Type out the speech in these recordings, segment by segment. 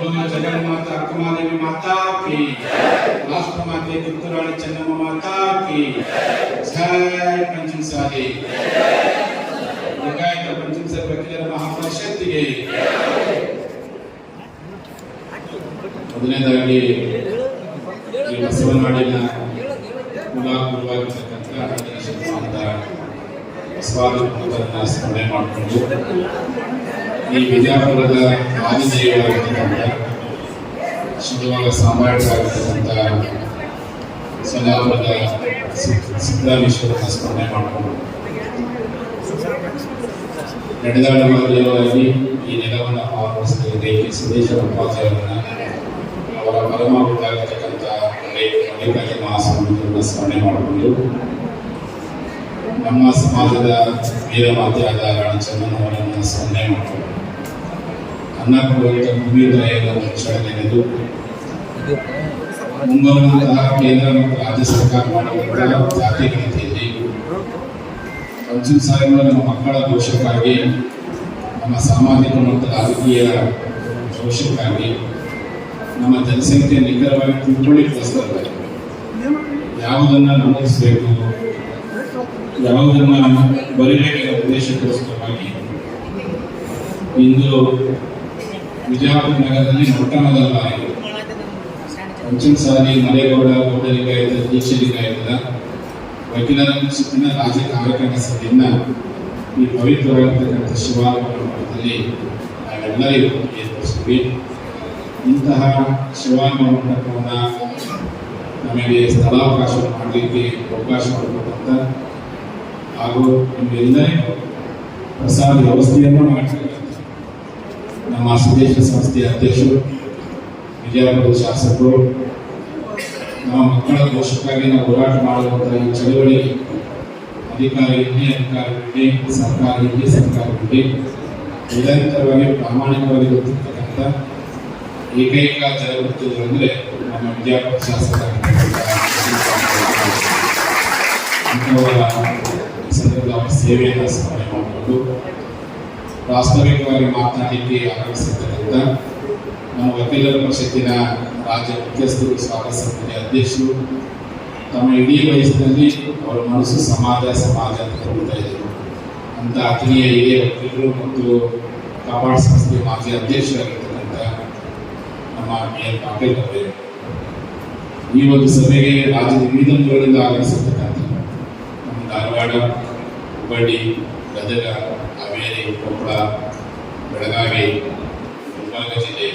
అమ్మ జగన్ మాత అక్కమాదేవి మాతాకి రాష్ట్ర మాతే గుర్తురాణి చెన్నమ్మ మాతాకి జయ పంచంసారి లింగాయత పంచంసారి వಕೀಲರ ಮಹಾಪರಿಷತ್ತಿಗೆ. ಮೊದಲನೇದಾಗಿ ಈ ಬಸವನಾಡಿನ ಕುಲ ಗುರುವಾಗಿರ್ತಕ್ಕಂಥ ಬಸವಾದ ಸ್ಮರಣೆ ಮಾಡಿಕೊಂಡು ಈ ವಿಜಯಪುರದ ಆದಿದೇವರಾಗಿರ್ತಕ್ಕಂಥ ಶಿವಮೊಗ್ಗ ಸಾಮ್ರಾಟರಾಗಿರ್ತಕ್ಕಂಥ ಸೊಲ್ಲಾಪುರದ ಸಿದ್ದರಾಮೇಶ್ವರನ ಸ್ಮರಣೆ ಮಾಡಿಕೊಂಡು. ನಡೆದಾಡುವಾಗಿ ಈ ನೆಲವನ್ನು ಆವರಿಸಿದ ಸುದೇಶ ಉಪಾಧ್ಯಾಯರನ್ನ ಅವರ ಪರಮಾವೃತ್ತಾಗಿರ್ತಕ್ಕಂಥ ಮಲ್ಲಿಕಾರ್ಜುನ ಮಹಾಸ್ವಾಮಿಗಳನ್ನು ಸ್ಮರಣೆ ಮಾಡಿಕೊಂಡು ನಮ್ಮ ಸಮಾಜದ ವೀರಮಾತೆಯಾದ ರಾಣಿ ಚಂದನವರನ್ನು ಸ್ಮರಣೆ ಮಾಡಿಕೊಂಡು ಅನ್ನ ಕೊಡುವಂಥ ಭೂಮಿ ದಯೆಯನ್ನು ಮುಚ್ಚಳನೆನೆದು ಮುಂಬರುವಂತಹ ಕೇಂದ್ರ ಮತ್ತು ರಾಜ್ಯ ಸರ್ಕಾರ ಮಾಡುವಂತಹ ಜಾತಿ ಗಣತಿಯಲ್ಲಿ ಸಾಹೇಬರ ನಮ್ಮ ಮಕ್ಕಳ ಭವಿಷ್ಯಕ್ಕಾಗಿ ನಮ್ಮ ಸಾಮಾಜಿಕ ಮತ್ತು ರಾಜಕೀಯ ಭವಿಷ್ಯಕ್ಕಾಗಿ ನಮ್ಮ ಜನಸಂಖ್ಯೆ ನಿಖರವಾಗಿ ತಿಳ್ಕೊಳ್ಳಿಕ್ಕೋಸ್ಕರ ಯಾವುದನ್ನು ನಮೂದಿಸಬೇಕು ಯಾವುದನ್ನು ಬರೀಬೇಕೆಂಬ ಉದ್ದೇಶಕ್ಕೋಸ್ಕರವಾಗಿ ಇಂದು ವಿಜಯಪುರ ನಗರದಲ್ಲಿ ಮೊಟ್ಟ ಮೊದಲ ಬಾರಿ ಪಂಚಮ ಸಾರಿ ಮಲೇಗೌಡ ಗೌಡಲಿಂಗಾಯತ ದೀಕ್ಷಲಿಂಗಾಯತದ ವಕೀಲರ ಶಿಕ್ಷಣ ರಾಜ್ಯ ಕಾರ್ಯಕ್ರಮ ಸಭೆಯನ್ನ ಈ ಪವಿತ್ರವಾಗಿರ್ತಕ್ಕಂಥ ಶಿವಾಲಯಗಳ ಮಠದಲ್ಲಿ ನಾವೆಲ್ಲರಿಗೂ ಏರ್ಪಡಿಸಿದ್ವಿ. ಇಂತಹ ಶಿವಾಲಯ ಮಂಟಪವನ್ನು ನಮಗೆ ಸ್ಥಳಾವಕಾಶ ಮಾಡಲಿಕ್ಕೆ ಅವಕಾಶ ಮಾಡಿಕೊಟ್ಟಂತ ಹಾಗೂ ನಿಮ್ಮೆಲ್ಲರಿಗೂ ಪ್ರಸಾದ ವ್ಯವಸ್ಥೆಯನ್ನು ಮಾಡಿರ್ತಕ್ಕಂಥ ನಮ್ಮ ಸಂದೇಶ ಸಂಸ್ಥೆಯ ಅಧ್ಯಕ್ಷರು ವಿಜಯಪುರದ ಶಾಸಕರು, ನಮ್ಮ ಮಕ್ಕಳ ದೋಷಕ್ಕಾಗಿ ನಾವು ಹೋರಾಟ ಮಾಡುವಂತಹ ಈ ಚಳುವಳಿ ಅಧಿಕಾರಿ, ಹಿರಿಯ ಅಧಿಕಾರಿಗಳಿಗೆ ಸರ್ಕಾರ, ಹಿರಿಯ ಸರ್ಕಾರ ಇರಲಿ ನಿರಂತರವಾಗಿ ಪ್ರಾಮಾಣಿಕವಾಗಿ ಗೊತ್ತಿರ್ತಕ್ಕಂಥ ಏಕೈಕ ಜಲವೃತ್ತಿಗಳು ಅಂದರೆ ನಮ್ಮ ವಿಜಯಪುರ ಶಾಸಕ ಅವರ ಸೇವೆಯನ್ನು ಸ್ಮರಣೆ ಮಾಡಿಕೊಂಡು ಪ್ರಾಸ್ತಾವಿಕವಾಗಿ ಮಾತನಾಡಲಿಕ್ಕೆ ಆಗಮಿಸಿರ್ತಕ್ಕಂಥ ನಮ್ಮ ವಕೀಲರ ಪರಿಷತ್ತಿನ ರಾಜ್ಯ ಮುಖ್ಯಸ್ಥರು, ಸ್ವಾಗತ ಅಧ್ಯಕ್ಷರು, ತಮ್ಮ ಇಡೀ ವಯಸ್ಸಿನಲ್ಲಿ ಅವರ ಮನಸ್ಸು ಸಮಾಜ ಸಮಾಜ ಅಂತ ಹೇಳ್ತಾ ಇದ್ದರು. ಅಂತ ಅತಿಯ ಹಿರಿಯ ವಕೀಲರು ಮತ್ತು ಕಾಪಾಡ್ ಸಂಸ್ಥೆ ಮಾಜಿ ಅಧ್ಯಕ್ಷರಾಗಿರ್ತಕ್ಕಂಥ ನಮ್ಮ ಬಿ ಪಾಟೀಲ್ ಅವರೇ, ಈ ಒಂದು ಸಭೆಗೆ ರಾಜ್ಯದ ವಿವಿಧ ಮೂಲಗಳಿಂದ ಆಗಮಿಸಿರ್ತಕ್ಕಂಥ ನಮ್ಮ ಧಾರವಾಡ, ಹುಬ್ಬಳ್ಳಿ, ಗದಗ ಕೊಪ್ಪಳ ಬೆಳಗಾವಿ ಗುಲ್ಬರ್ಗ ಜಿಲ್ಲೆ,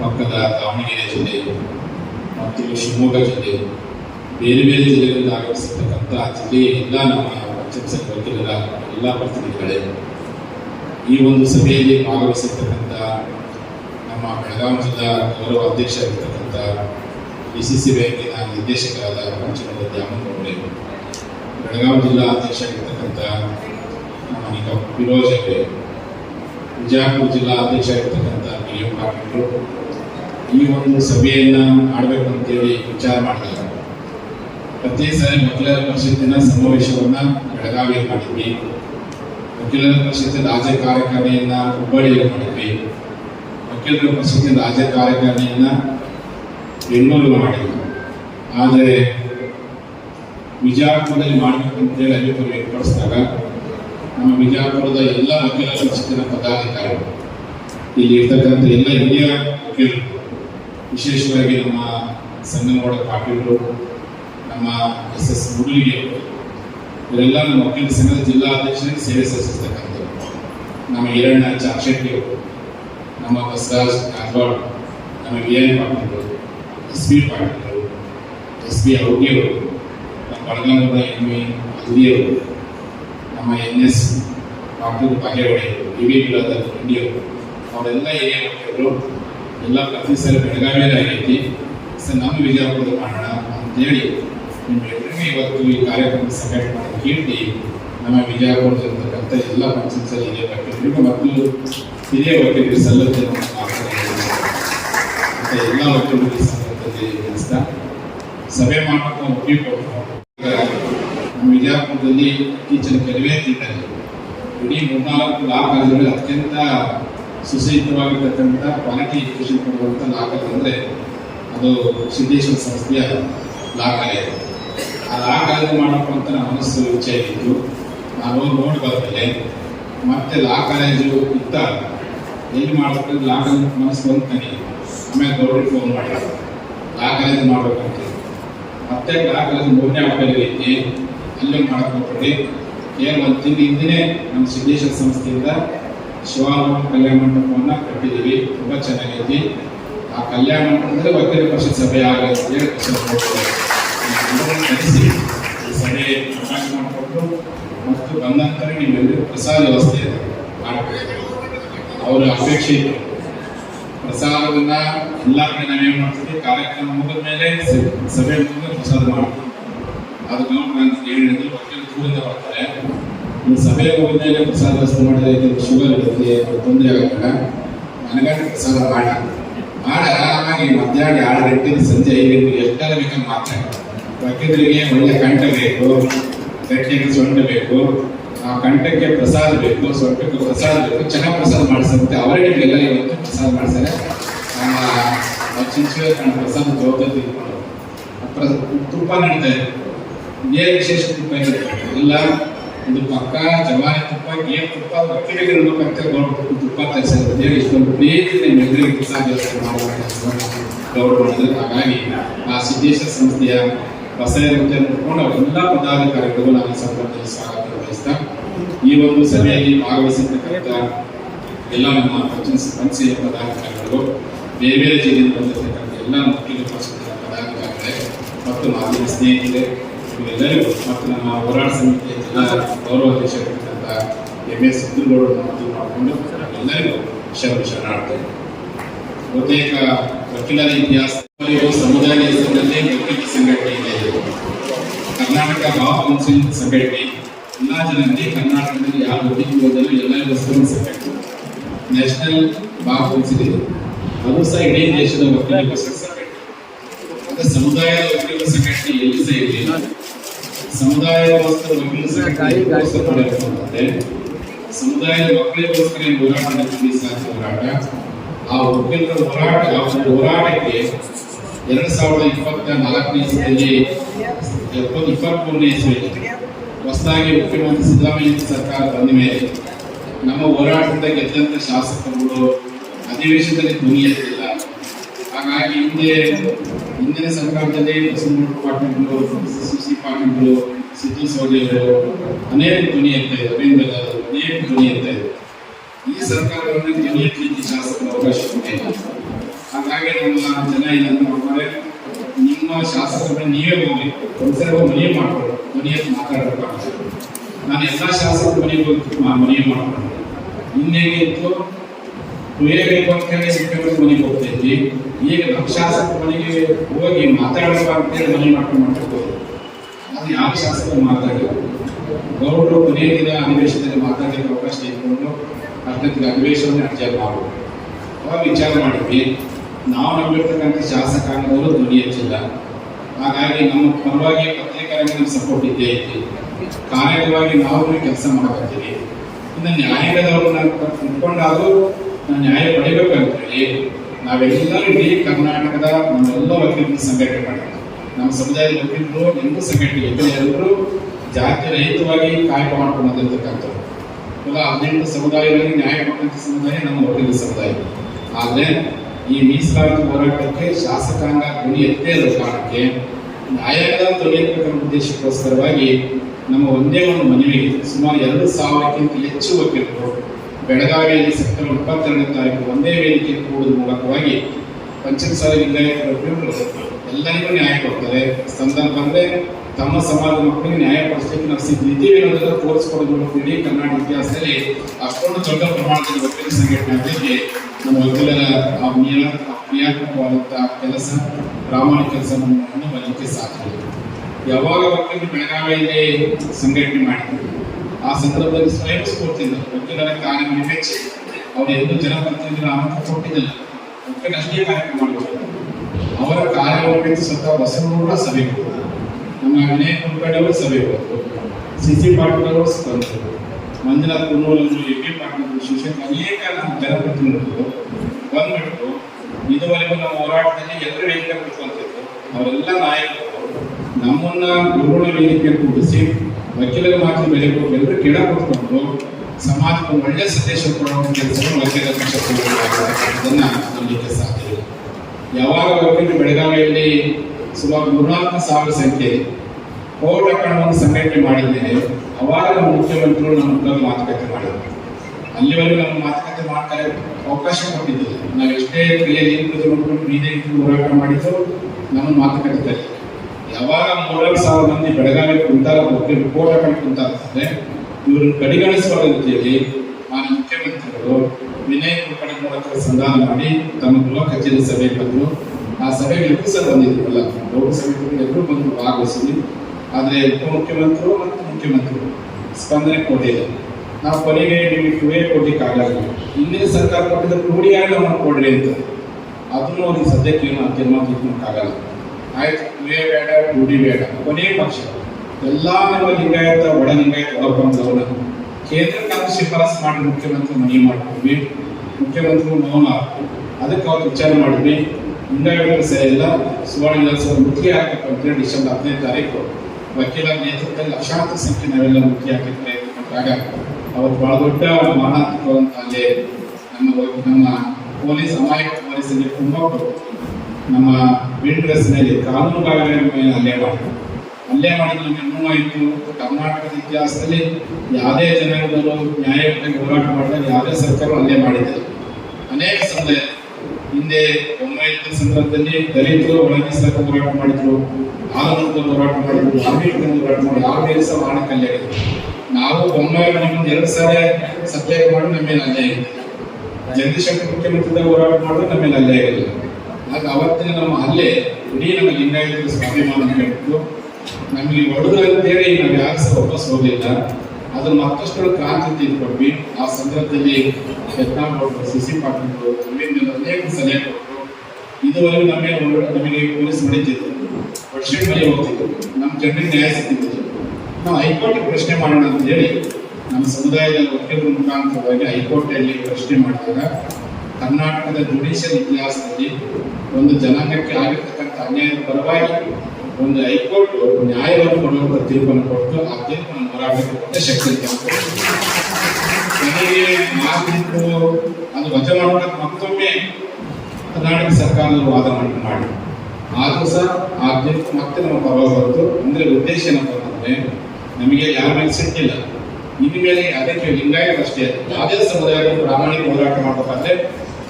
ಪಕ್ಕದ ದಾವಣಗೆರೆ ಜಿಲ್ಲೆ ಮತ್ತು ಶಿವಮೊಗ್ಗ ಜಿಲ್ಲೆ, ಬೇರೆ ಬೇರೆ ಜಿಲ್ಲೆಗಳಿಂದ ಆಗಮಿಸಿರ್ತಕ್ಕಂಥ ಜಿಲ್ಲೆಯ ಎಲ್ಲ ನಮ್ಮ ಪಂಚಾಯತ್ ವಕೀಲರ ಎಲ್ಲ ಪ್ರತಿನಿಧಿಗಳೇ, ಈ ಒಂದು ಸಭೆಯಲ್ಲಿ ಭಾಗವಹಿಸಿರ್ತಕ್ಕಂಥ ನಮ್ಮ ಬೆಳಗಾವಿ ಜಿಲ್ಲಾ ಗೌರವ ಅಧ್ಯಕ್ಷ ಆಗಿರ್ತಕ್ಕಂಥ ಡಿ ಸಿ ಸಿ ಬ್ಯಾಂಕಿನ ನಿರ್ದೇಶಕರಾದ ಪಂಚಮದ ದ್ಯಾಮನಗೌಡರೆ, ಬೆಳಗಾವಿ ಜಿಲ್ಲಾ ಅಧ್ಯಕ್ಷ ನಿಕ ಫಿರೋಜ್ ಅವರೇ ವಿಜಯಪುರ ಜಿಲ್ಲಾ ಅಧ್ಯಕ್ಷ ಆಗಿರ್ತಕ್ಕಂಥ ಬಿ ಎಂ ಪಾಟೀಲ್ ಈ ಒಂದು ಸಭೆಯನ್ನು ಮಾಡಬೇಕು ಅಂತೇಳಿ ವಿಚಾರ ಮಾಡಿದಾಗ ಪ್ರತಿ ಸಾರಿ ವಕೀಲರ ಪರಿಷತ್ತಿನ ಸಮಾವೇಶವನ್ನು ಬೆಳಗಾವಿಯಲ್ಲಿ ಮಾಡಿದ್ವಿ. ವಕೀಲರ ಪರಿಷತ್ತಿನ ರಾಜ್ಯ ಕಾರ್ಯಕಾರಿಣಿಯನ್ನು ಹುಬ್ಬಳ್ಳಿಯಲ್ಲಿ ಮಾಡಿದ್ವಿ. ವಕೀಲರ ಪರಿಷತ್ತಿನ ರಾಜ್ಯ ಕಾರ್ಯಕಾರಿಣಿಯನ್ನು ಬೆಂಗಳೂರು ಮಾಡಿದ್ವಿ. ಆದರೆ ವಿಜಯಪುರದಲ್ಲಿ ಮಾಡಬೇಕಂತೇಳಿ ಅಭಿಪ್ರಾಯ ವ್ಯಕ್ತಪಡಿಸಿದಾಗ ನಮ್ಮ ಬಿಜಾಪುರದ ಎಲ್ಲ ವಕೀಲರ ಸಂಸ್ಥೆಯ ಪದಾಧಿಕಾರಿಗಳು, ಇಲ್ಲಿ ಇರ್ತಕ್ಕಂಥ ಎಲ್ಲ ಹಿರಿಯ ವಕೀಲರು, ವಿಶೇಷವಾಗಿ ನಮ್ಮ ಸಂಗನಗೌಡ ಪಾಟೀಲರು, ನಮ್ಮ ಎಸ್ ಎಸ್ ಮುರಳಿಗೆ, ಇವರೆಲ್ಲ ನಮ್ಮ ವಕೀಲ ಸಂಘದ ಜಿಲ್ಲಾಧ್ಯಕ್ಷರಿಗೆ ಸೇವೆ ಸಲ್ಲಿಸಿರ್ತಕ್ಕಂಥವ್ರು. ನಮ್ಮ ಹಿರಣ್ಣ ಚಾಕ್ಷೆಟ್ಟಿ ಅವರು ನಮ್ಮ ಬಸವರಾಜ್ ಕಾರವಾಡ್ ನಮ್ಮ ವಿ ಎನ್ ಪಾಟೀಲರು, ಎಸ್ ಬಿ ಪಾಟೀಲರು, ಎಸ್ ಬಿ ಅವರು ನಮ್ಮ ಬಳಗಾನದ ಎಂ ಎ ಅಲ್ಲಿಯವರು ನಮ್ಮ ಎನ್ ಎಸ್ ಪಾಟೀಲ್ ಬಾಗೇವಾಡಿಯವರು ವಿ ವಿ ಬಿಲಾದರ್ ಇಂಡಿಯವರು ಅವರೆಲ್ಲ ಹಿರಿಯ ಮಕ್ಕಳು ಎಲ್ಲ ಪ್ರತಿ ಸಲ ಬೆಳಗಾವಿಯಲ್ಲಿ ಆಗೈತಿ ಸರ್, ನಮ್ಮ ವಿಜಯಪುರದ ಮಾಡೋಣ ಅಂತೇಳಿ ನಿಮ್ಮೆಲ್ಲರಿಗೂ ಇವತ್ತು ಈ ಕಾರ್ಯಕ್ರಮ ಸೆಲೆಕ್ಟ್ ಮಾಡಿ ಕೇಳಿ ನಮ್ಮ ವಿಜಯಪುರದಲ್ಲಿರ್ತಕ್ಕಂಥ ಎಲ್ಲ ಪಂಚಾಯತ್ ಹಿರಿಯ ವಕೀಲರಿಗೂ ಮತ್ತು ಹಿರಿಯ ವಕೀಲರಿಗೆ ಸಲ್ಲುತ್ತೆ ಮತ್ತು ಎಲ್ಲ ವಕೀಲರಿಗೆ ಈ ಸಂದರ್ಭದಲ್ಲಿ ಸಭೆ ಮಾಡಬೇಕು ನಮ್ಮ ವಿಜಯಪುರದಲ್ಲಿ ಇತ್ತೀಚಿನ ಕೆಲವೇ ತಿಂಗಳಲ್ಲಿ. ಇಡೀ ಮೂರ್ನಾಲ್ಕು ಲಾ ಕಾಲೇಜುಗಳಲ್ಲಿ ಅತ್ಯಂತ ಸುಸಜ್ಜಿತವಾಗಿರ್ತಕ್ಕಂಥ ಕ್ವಾಲಿಟಿ ಎಜುಕೇಶನ್ ಕೊಡುವಂಥ ಲಾಕರ್ ಅಂದರೆ ಅದು ಸಿದ್ದೇಶ್ವರ ಸಂಸ್ಥೆಯ ಲಾ ಕಾಲೇಜ್ ಆ ಲಾಕರ್ ಮಾಡಬೇಕು ಅಂತ ನಮ್ಮ ಮನಸ್ಸು ಇಚ್ಛೆ ಇತ್ತು. ನೋಡಿ ಬರ್ತೀನಿ ಮತ್ತೆ ಲಾ ಕಾಲೇಜು ಇತ್ತ. ಏನು ಮಾಡಬೇಕು? ಲಾ ಕಾಲೇಜ್ ಮನಸ್ಸು ಬಂತಾನೆ ಆಮೇಲೆ ಗೌರ್ಮೆಂಟ್ ಫೋನ್ ಮಾಡಿ ಲಾ ಕಾಲೇಜ್ ಮಾಡಬೇಕಂತ. ಮತ್ತೆ ಲಾ ಕಾಲೇಜ್ ಮೂರನೇ ಅವಕಾಶ ಐತಿ. ಮಾಡಕ್ ಹೋಗ್ಬೇಡಿ ಕೇವಲ ತಿಂಗಳು ನಮ್ಮ ಸಿದ್ದೇಶ್ವರ ಸಂಸ್ಥೆಯಿಂದ ಶಿವಾಲಯ ಕಲ್ಯಾಣ ಮಂಟಪವನ್ನು ಕಟ್ಟಿದ್ದೀವಿ. ತುಂಬ ಚೆನ್ನಾಗೈತಿ. ಆ ಕಲ್ಯಾಣ ಮಂಟಪದಲ್ಲಿ ವಕೀಲ ಪರಿಷತ್ ಸಭೆ ಕರೆಸಿ ಈ ಸಭೆ ಅವಕಾಶ ಮಾಡಿಕೊಟ್ಟು ಮತ್ತು ಬಂದ ನಂತರ ನಿಮ್ಮೆಲ್ಲರಿಗೂ ಪ್ರಸಾದ ವ್ಯವಸ್ಥೆ ಮಾಡಿಕೊಡ್ತೀವಿ ಅವರ ಅಪೇಕ್ಷೆ ಇತ್ತು. ಪ್ರಸಾದವನ್ನ ಎಲ್ಲ ಕಡೆ ನಾವೇನ್ ಮಾಡ್ತೀವಿ? ಕಾರ್ಯಕ್ರಮ ಮುಗಿದ ಮೇಲೆ ಸಭೆ ಮುಗಿದ ಪ್ರಸಾದ ಮಾಡ್ತೀವಿ. ನಾವು ನಾನು ಹೇಳಿದ್ರು ವಕೀಲರು ದೂರಿಂದ ಬರ್ತಾರೆ ಈ ಸಭೆಯ ಮೇಲೆ ಪ್ರಸಾದ ವ್ಯವಸ್ಥೆ ಮಾಡಿದ್ರೆ ಇದು ಶುಗರ್ ಇರುತ್ತೆ ತೊಂದರೆ ಆಗುತ್ತೆ ನನಗಾಗಿ ಪ್ರಸಾದ ಮಾಡಿ ಆಡ ಆರಾಮಾಗಿ ಮಧ್ಯಾಹ್ನ ಆರು ಗಂಟೆಗೆ, ಸಂಜೆ ಐದು ಗಂಟೆಗೆ ಎಷ್ಟೆಲ್ಲ ಬೇಕಾದ್ರೆ ಮಾತಾಡಿ ವಕೀಲರಿಗೆ ಒಳ್ಳೆ ಕಂಠ ಬೇಕು ಗಟ್ಟಿಗೆ ಸೊಂಟ ಬೇಕು. ಆ ಕಂಠಕ್ಕೆ ಪ್ರಸಾದ ಬೇಕು, ಸೊಂಟಕ್ಕೆ ಪ್ರಸಾದ ಬೇಕು. ಚೆನ್ನಾಗಿ ಪ್ರಸಾದ ಮಾಡಿಸುತ್ತೆ ಅವರೇ ನಿಮಗೆಲ್ಲ ಇವತ್ತು ಪ್ರಸಾದ ಮಾಡಿಸ್ತಾರೆ. ನಮ್ಮ ಚಿಂಚೆ ಪ್ರಸಾದ ಜವಾಬ್ದಾರಿ ತುಪ್ಪ ನಡೀತಾ ಇದೆ. ಏನ್ ವಿಶೇಷ ತುಪ್ಪ ಇದೆ. ಎಲ್ಲ ಒಂದು ಪಕ್ಕ ಜವಾರಿ ತುಪ್ಪ, ಏನ್ ತುಪ್ಪ ಒತ್ತಿಗೆ ನಮ್ಮ ಪಕ್ಕ ಗೌರವ ತುಪ್ಪ ತರಿಸಿದ್ರೆ ಇಷ್ಟೊಂದು ಪ್ರೀತಿ ವ್ಯವಸ್ಥೆ ಮಾಡುವ ಗೌರವ ಮಾಡಿದ್ರು. ಹಾಗಾಗಿ ಆ ಸಿದ್ದೇಶ್ವರ ಸಂಸ್ಥೆಯ ಬಸವನಂತೆ ನೋಡಿಕೊಂಡು ಅವರೆಲ್ಲ ಪದಾಧಿಕಾರಿಗಳು ನಾನು ಸಂಬಂಧ ಸ್ವಾಗತ ವಹಿಸ್ತಾ ಈ ಒಂದು ಸಭೆಯಲ್ಲಿ ಭಾಗವಹಿಸಿರ್ತಕ್ಕಂಥ ಎಲ್ಲ ನಮ್ಮ ಪಂಚ ಸಂಸ್ಥೆಯ ಪದಾಧಿಕಾರಿಗಳು, ಬೇರೆ ಬೇರೆ ಜಿಲ್ಲೆಯಿಂದ ಬಂದಿರತಕ್ಕಂಥ ಎಲ್ಲ ಮುಖ್ಯ ಪದಾಧಿಕಾರಿಗಳೇ, ಮತ್ತು ಮಾಧ್ಯಮ ಸ್ನೇಹಿತರೆ ಇವೆಲ್ಲರಿಗೂ ಮತ್ತು ನಮ್ಮ ಹೋರಾಟ ಸಮಿತಿಯ ಜಿಲ್ಲಾ ಗೌರವಾಧ್ಯಕ್ಷರಾಗಿರ್ತಕ್ಕಂಥ ಎಂ ಎಸ್ ಸಿದ್ದಗೌಡರು ಮತ್ತು ಮಾಡಿಕೊಂಡು ಎಲ್ಲರಿಗೂ ಶರಣ ಶರಣಾಡ್ತೇವೆ ಬಹುತೇಕ ವಕೀಲರ ಇತಿಹಾಸ ಸಮುದಾಯ ಹೆಸರಿನಲ್ಲಿ ವಕೀಲ ಸಂಘಟನೆ ಇದೆ. ಕರ್ನಾಟಕ ಲಾ ಕೌನ್ಸಿಲ್ ಸಂಘಟನೆ, ಎಲ್ಲ ಜನರಿಗೆ ಕರ್ನಾಟಕದಲ್ಲಿ ಯಾವ ಹೋದರೂ ಎಲ್ಲ ಹೆಸರು ಸಂಘಟನೆ. ನ್ಯಾಷನಲ್ ಲಾ ಕೌನ್ಸಿಲ್ ಇದೆ. ಅದು ಸಹ ಇಡೀ ದೇಶದ ವಕೀಲ ಪರಿಷತ್ ಸಂಘಟನೆ. ಮತ್ತು ಸಮುದಾಯದ ವಕೀಲ ಸಂಘಟನೆ ಎಲ್ಲಿ ಸಹ ಇರಲಿಲ್ಲ. ಸಂಘಟನೆ ಅಂತಂದ್ರೆ ಸಮುದಾಯದ ಮಕ್ಕಳಿಗೋಸ್ಕರ ಹೋರಾಟ ನಡೆಸಿದ ಹೋರಾಟ. ಆ ವಕೀಲರ ಹೋರಾಟ ಆ ಒಂದು ಹೋರಾಟಕ್ಕೆ ಎರಡ್ ಸಾವಿರದ ಇಪ್ಪತ್ತ ನಾಲ್ಕನೇ ಇಸ್ವಿಯಲ್ಲಿ ಎಪ್ಪತ್ತು ಇಪ್ಪತ್ಮೂರನೇ ಇಸ್ವಿಯಲ್ಲಿ ಹೊಸದಾಗಿ ಮುಖ್ಯಮಂತ್ರಿ ಸಿದ್ದರಾಮಯ್ಯ ಸರ್ಕಾರ ಬಂದ ಮೇಲೆ ನಮ್ಮ ಹೋರಾಟದ ಗೆದ್ದಂತ ಶಾಸಕರುಗಳು ಅಧಿವೇಶನದಲ್ಲಿ ಧ್ವನಿ ಹಾಗಾಗಿ ಹಿಂದೆ ಹಿಂದಿನ ಸರ್ಕಾರದಲ್ಲಿ ಬಸವನಗೌಡ ಪಾಟೀಲ್ ಪಾಟೀಲ್ಗಳು ಸಿದ್ದು ಸೌದಿಯವರು ಅನೇಕ ಧ್ವನಿ ಅಂತ ಇದೆ ಅರವಿಂದ ಗಾದ್ರು ಅನೇಕ ಧ್ವನಿ ಅಂತ ಈ ಸರ್ಕಾರವನ್ನು ಧ್ವನಿ ಶಾಸಕರ ಅವಕಾಶ ಕೊಟ್ಟಿಲ್ಲ. ಹಾಗಾಗಿ ನಮ್ಮ ಜನ ಏನಂತ ಮಾಡ್ತಾರೆ ನಿಮ್ಮ ಶಾಸಕರನ್ನ ನೀವೇ ಹೋಗಿ ಒಂದ್ಸಲ ಮನೆ ಮಾಡ್ಕೊಂಡು ಧ್ವನಿ ಎತ್ತಿ ಮಾತಾಡಬೇಕಾಗ್ತದೆ ನಾನು ಎಲ್ಲ ಶಾಸಕರ ಮನೆಗೆ ಹೋಗಿ ಮನೆ ಮಾಡ್ಕೊಂಡು ಇನ್ನೇಗಿತ್ತು ಹೇಗೆ ಅಂತೇಳಿ ಮುಖ್ಯಮಂತ್ರಿ ಮನೆಗೆ ಹೋಗ್ತೈತಿ ಈಗ ನಮ್ಮ ಮನೆಗೆ ಹೋಗಿ ಮಾತಾಡಬೇಕು ಅಂತೇಳಿ ಮನೆ ಮಾಡ್ಕೊಂಡು ಮಾಡ್ಕೋಬೋದು ಯಾವ ಶಾಸಕರು ಮಾತಾಡಿದ್ರು ಗೌಡರು ಕೊನೆಯ ದಿನ ಅಧಿವೇಶನದಲ್ಲಿ ಮಾತಾಡಲಿಕ್ಕೆ ಅವಕಾಶ ಇಟ್ಕೊಂಡು ಅರ್ಧಕ್ಕೆ ಅಧಿವೇಶನ ಅಡ್ಜಸ್ಟ್ ಮಾಡುದು ಅವಾಗ ವಿಚಾರ ಮಾಡಿದ್ವಿ, ನಾವು ನಂಬಿರ್ತಕ್ಕಂಥ ಶಾಸಕಾಂಗದವರು ಧ್ವನಿ ಹೆಚ್ಚಿಲ್ಲ. ಹಾಗಾಗಿ ನಮ್ಮ ಪರವಾಗಿ ಪತ್ರಿಕಾರಿಗೆ ನಮ್ಮ ಸಪೋರ್ಟ್ ಇದ್ದೇ ಐತಿ ಕಾರ್ಯವಾಗಿ ನಾವು ಕೆಲಸ ಮಾಡಬರ್ತೀವಿ ಇನ್ನು ನ್ಯಾಯಾಂಗದವ್ರನ್ನ ಇಟ್ಕೊಂಡಾದ್ರೂ ನಾನು ನ್ಯಾಯ ಪಡಿಬೇಕಂತ ನಾವೆಲ್ಲರೂ ಇಡೀ ಕರ್ನಾಟಕದ ನಮ್ಮೆಲ್ಲ ವಕೀಲರನ್ನು ಸಂಘಟನೆ ಮಾಡಿದ್ವಿ. ನಮ್ಮ ಸಮುದಾಯದ ವಕೀಲರು ಎಲ್ಲರೂ ಸಂಘಟನೆ ಎಲ್ಲರೂ ಜಾತಿ ರಹಿತವಾಗಿ ಕಾಯಕ ಮಾಡ್ಕೊಂಡು ಬಂದಿರ್ತಕ್ಕಂಥವ್ರು ಇವಾಗ ಹದಿನೆಂಟು ಸಮುದಾಯಗಳಿಗೆ ನ್ಯಾಯ ಕೊಟ್ಟಂತ ಸಮುದಾಯ ನಮ್ಮ ವಕೀಲ ಸಮುದಾಯ. ಆದರೆ ಈ ಮೀಸಲಾತಿ ಹೋರಾಟಕ್ಕೆ ಶಾಸಕಾಂಗ ಧ್ವನಿ ಎತ್ತೇ ಇರೋ ಕಾರಣಕ್ಕೆ ನ್ಯಾಯಾಂಗ ಎತ್ತಕ್ಕಂಥ ಉದ್ದೇಶಕ್ಕೋಸ್ಕರವಾಗಿ ನಮ್ಮ ಒಂದೇ ಒಂದು ಮನವಿ, ಸುಮಾರು ಎರಡು ಸಾವಿರಕ್ಕಿಂತ ಹೆಚ್ಚು ವಕೀಲರು ಬೆಳಗಾವಿಯಲ್ಲಿ ಸೆಪ್ಟೆಂಬರ್ ಇಪ್ಪತ್ತೆರಡನೇ ತಾರೀಕು ಒಂದೇ ವೇದಿಕೆ ಕೂಡುವ ಮೂಲಕವಾಗಿ ಪಂಚಮಸಾಲಿ ವಿದ್ಯಾರ್ಥಿಗಳು ಎಲ್ಲರಿಗೂ ನ್ಯಾಯ ಕೊಡ್ತಾರೆ. ಸಂದರ್ಭ ಅಂದ್ರೆ ತಮ್ಮ ಸಮಾಜದ ಮಕ್ಕಳಿಗೆ ನ್ಯಾಯ ಪಡಿಸ್ಲಿಕ್ಕೆ ನಾವು ಸಿದ್ಧಿದ್ದೀವಿ ಅನ್ನೋದನ್ನ ತೋರಿಸ್ಕೊಡೋದು ಮತ್ತು ಇಡೀ ಕರ್ನಾಟಕ ಇತಿಹಾಸದಲ್ಲಿ ಅಷ್ಟೊಂದು ದೊಡ್ಡ ಪ್ರಮಾಣದಲ್ಲಿ ವಕೀಲ ಸಂಘಟನೆ ಆಗಲಿಕ್ಕೆ ನಮ್ಮ ವಕೀಲರ ಆ ನಿಯ- ಕ್ರಿಯಾತ್ಮಕವಾದಂತಹ ಕೆಲಸ ಪ್ರಾಮಾಣಿಕ ಕೆಲಸವನ್ನು ಬರಲಿಕ್ಕೆ ಸಾಧ್ಯ ಯಾವಾಗ ವಕೀಲರು ಬೆಳಗಾವಿಯಲ್ಲಿ ಸಂಘಟನೆ ಮಾಡಿದ್ರು? ಆ ಸಂದರ್ಭದಲ್ಲಿ ಸ್ವಯಂ ಸ್ಫೂರ್ತಿಯಿಂದ ವಕೀಲರ ಕಾರ್ಯವನ್ನು ಹೆಚ್ಚಿ ಅವರು ಎಂದು ಜನಪ್ರತಿನಿಧಿಗಳ ಆಮಂತ್ರ ಕೊಟ್ಟಿದ್ದಿಲ್ಲ. ವಕೀಲ ಅಷ್ಟೇ ಕಾರ್ಯಕ್ರಮ ಮಾಡಬೇಕು ಅವರ ಕಾರ್ಯವನ್ನು ಸ್ವತಃ ಬಸವನಗೌಡ ಸಭೆ ಹೋದ್ರು. ನಮ್ಮ ಅನೇಕ ಕುಲಕರ್ಣಿ ಸಭೆಗೆ ಸಭೆ ಹೋದ್ರು. ಸಿ ಸಿ ಮಂಜುನಾಥ್ ಕುನ್ನೂರ್ ಅವರು ಎ ಪಿ ಪಾಟೀಲ್ ಶಿಕ್ಷಕ ಅನೇಕ ನಮ್ಮ ಜನಪ್ರತಿನಿಧಿಗಳು ಬಂದ್ಬಿಟ್ಟು ಇದುವರೆಗೂ ನಮ್ಮ ಹೋರಾಟದಲ್ಲಿ ಎಲ್ಲರೂ ವೇದಿಕೆ ಕುತ್ಕೊಂತಿದ್ರು ಅವರೆಲ್ಲ ನಾಯಕರು. ನಮ್ಮನ್ನ ಗುರುಗಳ ವೇದಿಕೆ ಕೂಡಿಸಿ ವಕೀಲರ ಬೆಲೆ ಕೊಟ್ಟು ಎಲ್ಲರೂ ಗಿಡ ಕೊಟ್ಕೊಂಡು ಸಮಾಜಕ್ಕೆ ಒಳ್ಳೆಯ ಸಂದೇಶ ಕೊಡುವಂತ ಕೆಲಸವನ್ನು ವಕೀಲರ ಪಕ್ಷ ಅದನ್ನ ನಂಬಲಿಕ್ಕೆ ಸಾಧ್ಯ ಯಾವಾಗ ಹೋಗಿದ್ದು ಬೆಳಗಾವಿಯಲ್ಲಿ ಸುಮಾರು ಮೂರ್ನಾಲ್ಕು ಸಾವಿರ ಸಂಖ್ಯೆ ಪ್ರಕರಣವನ್ನು ಸಂಘಟನೆ ಮಾಡಿದ್ದೇನೆ ಅವಾಗ ನಮ್ಮ ಮುಖ್ಯಮಂತ್ರಿಗಳು ನಮ್ಮ ಮಾತುಕತೆ ಮಾಡಿದ್ರು. ಅಲ್ಲಿವರೆಗೂ ನಮ್ಮ ಮಾತುಕತೆ ಮಾಡ್ತಾರೆ, ಅವಕಾಶ ಕೊಟ್ಟಿದ್ದಿಲ್ಲ ನಾವು ಎಷ್ಟೇ ಕ್ರಿಯೆಯಲ್ಲಿ ನಿಂತು ಹೋರಾಟ ಮಾಡಿದ್ರು ನಮ್ಮ ಮಾತುಕತೆ ತಲೆ ಯಾವಾಗ ಮೂರಾರು ಸಾವಿರ ಮಂದಿ ಬೆಳಗಾವಿ ಕುಂತಾರ ಮುಖ್ಯ ಕೋಟ ಕಂಡು ಕುಂತಾರ, ಇವರನ್ನು ಕಡೆಗಣಿಸುವ ರೀತಿಯಲ್ಲಿ ಮಾನ್ಯ ಮುಖ್ಯಮಂತ್ರಿಗಳು ವಿನಯ್ ಕುಲಕರ್ಣಿ ಮೂಲಕ ಸಂಧಾನ ಮಾಡಿ ತಮ್ಮ ಗೃಹ ಕಚೇರಿ ಸಭೆ ಬಂದರು ಆ ಸಭೆಗೆ ಎಲ್ಲರೂ ಸಹ ಬಂದಿದ್ರು ಲೋಕಸಭೆ ಎಲ್ಲರೂ ಬಂದು ಭಾಗವಹಿಸಿದ್ವಿ. ಆದರೆ ಉಪಮುಖ್ಯಮಂತ್ರಿಗಳು ಮತ್ತು ಮುಖ್ಯಮಂತ್ರಿ ಸ್ಪಂದನೆ ಕೊಟ್ಟಿಲ್ಲ ನಾವು ಕೊನೆಗೆ ನಿಮಗೆ ಟುವೇ ಕೊಡ್ಲಿಕ್ಕೆ ಆಗಲ್ಲ. ಹಿಂದಿನ ಸರ್ಕಾರ ಕೊಟ್ಟಿದ್ದ ಟೂಡಿಯಾಗಿ ನಾವು ಕೊಡ್ರಿ ಅಂತ. ಅದನ್ನು ಅವ್ರಿಗೆ ಸದ್ಯಕ್ಕೆ ಏನು ತೀರ್ಮಾನ ಆಯ್ತು ಟುವೇ ಬೇಡ, ರೂಢಿ ಬೇಡ. ಕೊನೆಯ ಪಕ್ಷ. ಎಲ್ಲ ನಮ್ಮ ಲಿಂಗಾಯತ ಒಡ ಲಿಂಗಾಯತ ಒಳಗೊಂಡವನ್ನ ಕೇಂದ್ರಕ್ಕಾಗಿ ಶಿಫಾರಸು ಮಾಡಿ ಮುಖ್ಯಮಂತ್ರಿ ಮನವಿ ಮಾಡ್ಕೊಂಡ್ವಿ ಮುಖ್ಯಮಂತ್ರಿಗಳು ಮೌನ. ಅದಕ್ಕೆ ಅವ್ರು ವಿಚಾರ ಮಾಡಿದ್ವಿ. ಇನ್ನೂ ಸರಿ ಇಲ್ಲ. ಸುವರ್ಣ ಸರ್ ಮುಖ್ಯ ಹಾಕಬೇಕು ಡಿಸೆಂಬರ್ ಹದಿನೈದು ತಾರೀಕು. ವಕೀಲ ನೇತೃತ್ವದಲ್ಲಿ ಲಕ್ಷಾಂತರ ಸಂಖ್ಯೆ ನಾವೆಲ್ಲ ಮುಖ್ಯ ಹಾಕಿದ್ರೆ ಪ್ರಯತ್ನ ಅವತ್ತು ಬಹಳ ದೊಡ್ಡ ಮಾನಾತ್ಮಕವಂತ ಅಲ್ಲಿ ನಮ್ಮ ನಮ್ಮ ಪೊಲೀಸ್, ಅಮಾಯಕ ಪೊಲೀಸಲ್ಲಿ ತುಂಬ ನಮ್ಮ ವಿಂಡ್ರೆಸ್ನಲ್ಲಿ ಕಾನೂನು ಬಾಹಿರ ಮೇಲೆ ಅಲ್ಲೇ ಮಾಡಿದ್ರು. ಹಲ್ಲೆ ಮಾಡಿದ್ರೆ ನಮಗೆ ನೋವಾಯಿತು ಕರ್ನಾಟಕದ ಇತಿಹಾಸದಲ್ಲಿ ಯಾವುದೇ ಜನಾಂಗದವರು ನ್ಯಾಯಕ್ಕೆ ಹೋರಾಟ ಮಾಡಿದಾಗ ಯಾವುದೇ ಸರ್ಕಾರ ಹಲ್ಲೆ ಮಾಡಿದೆ ಅನೇಕ ಸಮುದಾಯ ಹಿಂದೆ ಒಂಬೈನೂರ ಸಂದರ್ಭದಲ್ಲಿ ದಲಿತರು ಒಳಗಿಸಕ್ಕೆ ಹೋರಾಟ ಮಾಡಿದ್ರು ಆಲಮರದ ಹೋರಾಟ ಮಾಡಿದ್ರು ಅಂಬೇಡ್ಕರ್ ಹೋರಾಟ ಮಾಡಿದ್ರು ಯಾವ ಕೆಲಸ ಸಹ ಮಾಡಕ್ ನಾವು ಒಂಬೈನೂರ ನಿಮ್ಮೊಂದು ಎರಡು ಸಾರಿ ಸತ್ಯಾಗ ಮಾಡಿ ನಮ್ಮ ಮೇಲೆ ಅಲ್ಲೇ ಆಗಿದೆ ಜಗದೀಶಂಕರ್ ಮುಖ್ಯಮಂತ್ರಿ ಹೋರಾಟ ಮಾಡಿದ್ರೆ ನಮ್ಮ ಅಲ್ಲೇ ಆಗಿಲ್ಲ ಆಗ ಅವತ್ತಿನ ನಮ್ಮ ಅಲ್ಲೇ, ಇಡೀ ನಮ್ಮ ಲಿಂಗಾಯತ ಸ್ವಾಭಿಮಾನ ಕೆಟ್ಟು ನಮಗೆ ಹೊಡೆದು ಅಂತೇಳಿ ನಾವು ಯಾರು ಸಹ ವಾಪಸ್ ಹೋಗಲಿಲ್ಲ. ಅದನ್ನು ಮತ್ತಷ್ಟು ಕ್ರಾಂತಿ ತಿಳ್ಕೊಂಡ್ವಿ ಆ ಸಂದರ್ಭದಲ್ಲಿ Yatnal C C C C Patil ಅವರು ಅನೇಕ ಸಲಹೆ ಕೊಟ್ಟರು. ಇದುವರೆಗೂ ನಮಗೆ ನಮಗೆ ಪೊಲೀಸ್ ನಡೀತಿದ್ರು ವರ್ಷ ಮೇಲೆ ಹೋಗ್ತಿದ್ರು. ನಮ್ಮ ಜನರಿಗೆ ನ್ಯಾಯ ಸಿಗ್ತಿತ್ತು ನಾವು ಹೈಕೋರ್ಟ್ ಪ್ರಶ್ನೆ ಮಾಡೋಣ ಅಂತ ಹೇಳಿ ನಮ್ಮ ಸಮುದಾಯದ ವಕೀಲರ ಮುಖಾಂತರವಾಗಿ ಹೈಕೋರ್ಟಲ್ಲಿ ಪ್ರಶ್ನೆ ಮಾಡಿದಾಗ ಕರ್ನಾಟಕದ ಜುಡಿಷಿಯಲ್ ಇತಿಹಾಸದಲ್ಲಿ ಒಂದು ಜನಾಂಗಕ್ಕೆ ಆಗಿರ್ತಕ್ಕಂಥ ಅನ್ಯಾಯದ ಪರವಾಗಿ ಒಂದು ಹೈಕೋರ್ಟ್ ನ್ಯಾಯವನ್ನು ಕೊಡುವಂತ ತೀರ್ಪನ್ನು ಕೊಟ್ಟು ಆ ತೀರ್ಪನ್ನು ಹೋರಾಟಕ್ಕೆ ಶಕ್ತಿ ನನಗೆ ಮಾತಿತ್ತು ಅದು ವಜ ಮಾಡೋದಕ್ಕೆ ಮತ್ತೊಮ್ಮೆ ಕರ್ನಾಟಕ ಸರ್ಕಾರದ ವಾದ ಮಾಡಿ ಮಾಡಿ. ಆದ್ರೂ ಸಹ ಆ ತೀರ್ಪು ಮತ್ತೆ ನಮ್ಮ ಪರವಾಗಿ ಬಂತು ಅಂದ್ರೆ ಉದ್ದೇಶ ಏನಪ್ಪ ಅಂತಂದ್ರೆ ನಮಗೆ ಯಾರ ಮೇಲೆ ಸಿಕ್ಕಿಲ್ಲ. ಇನ್ನು ಮೇಲೆ ಅದಕ್ಕೆ ಲಿಂಗಾಯತ ಅಷ್ಟೇ. ಯಾವುದೇ ಸಮುದಾಯಗಳು ಪ್ರಾಮಾಣಿಕ ಹೋರಾಟ ಮಾಡಬೇಕಾದ್ರೆ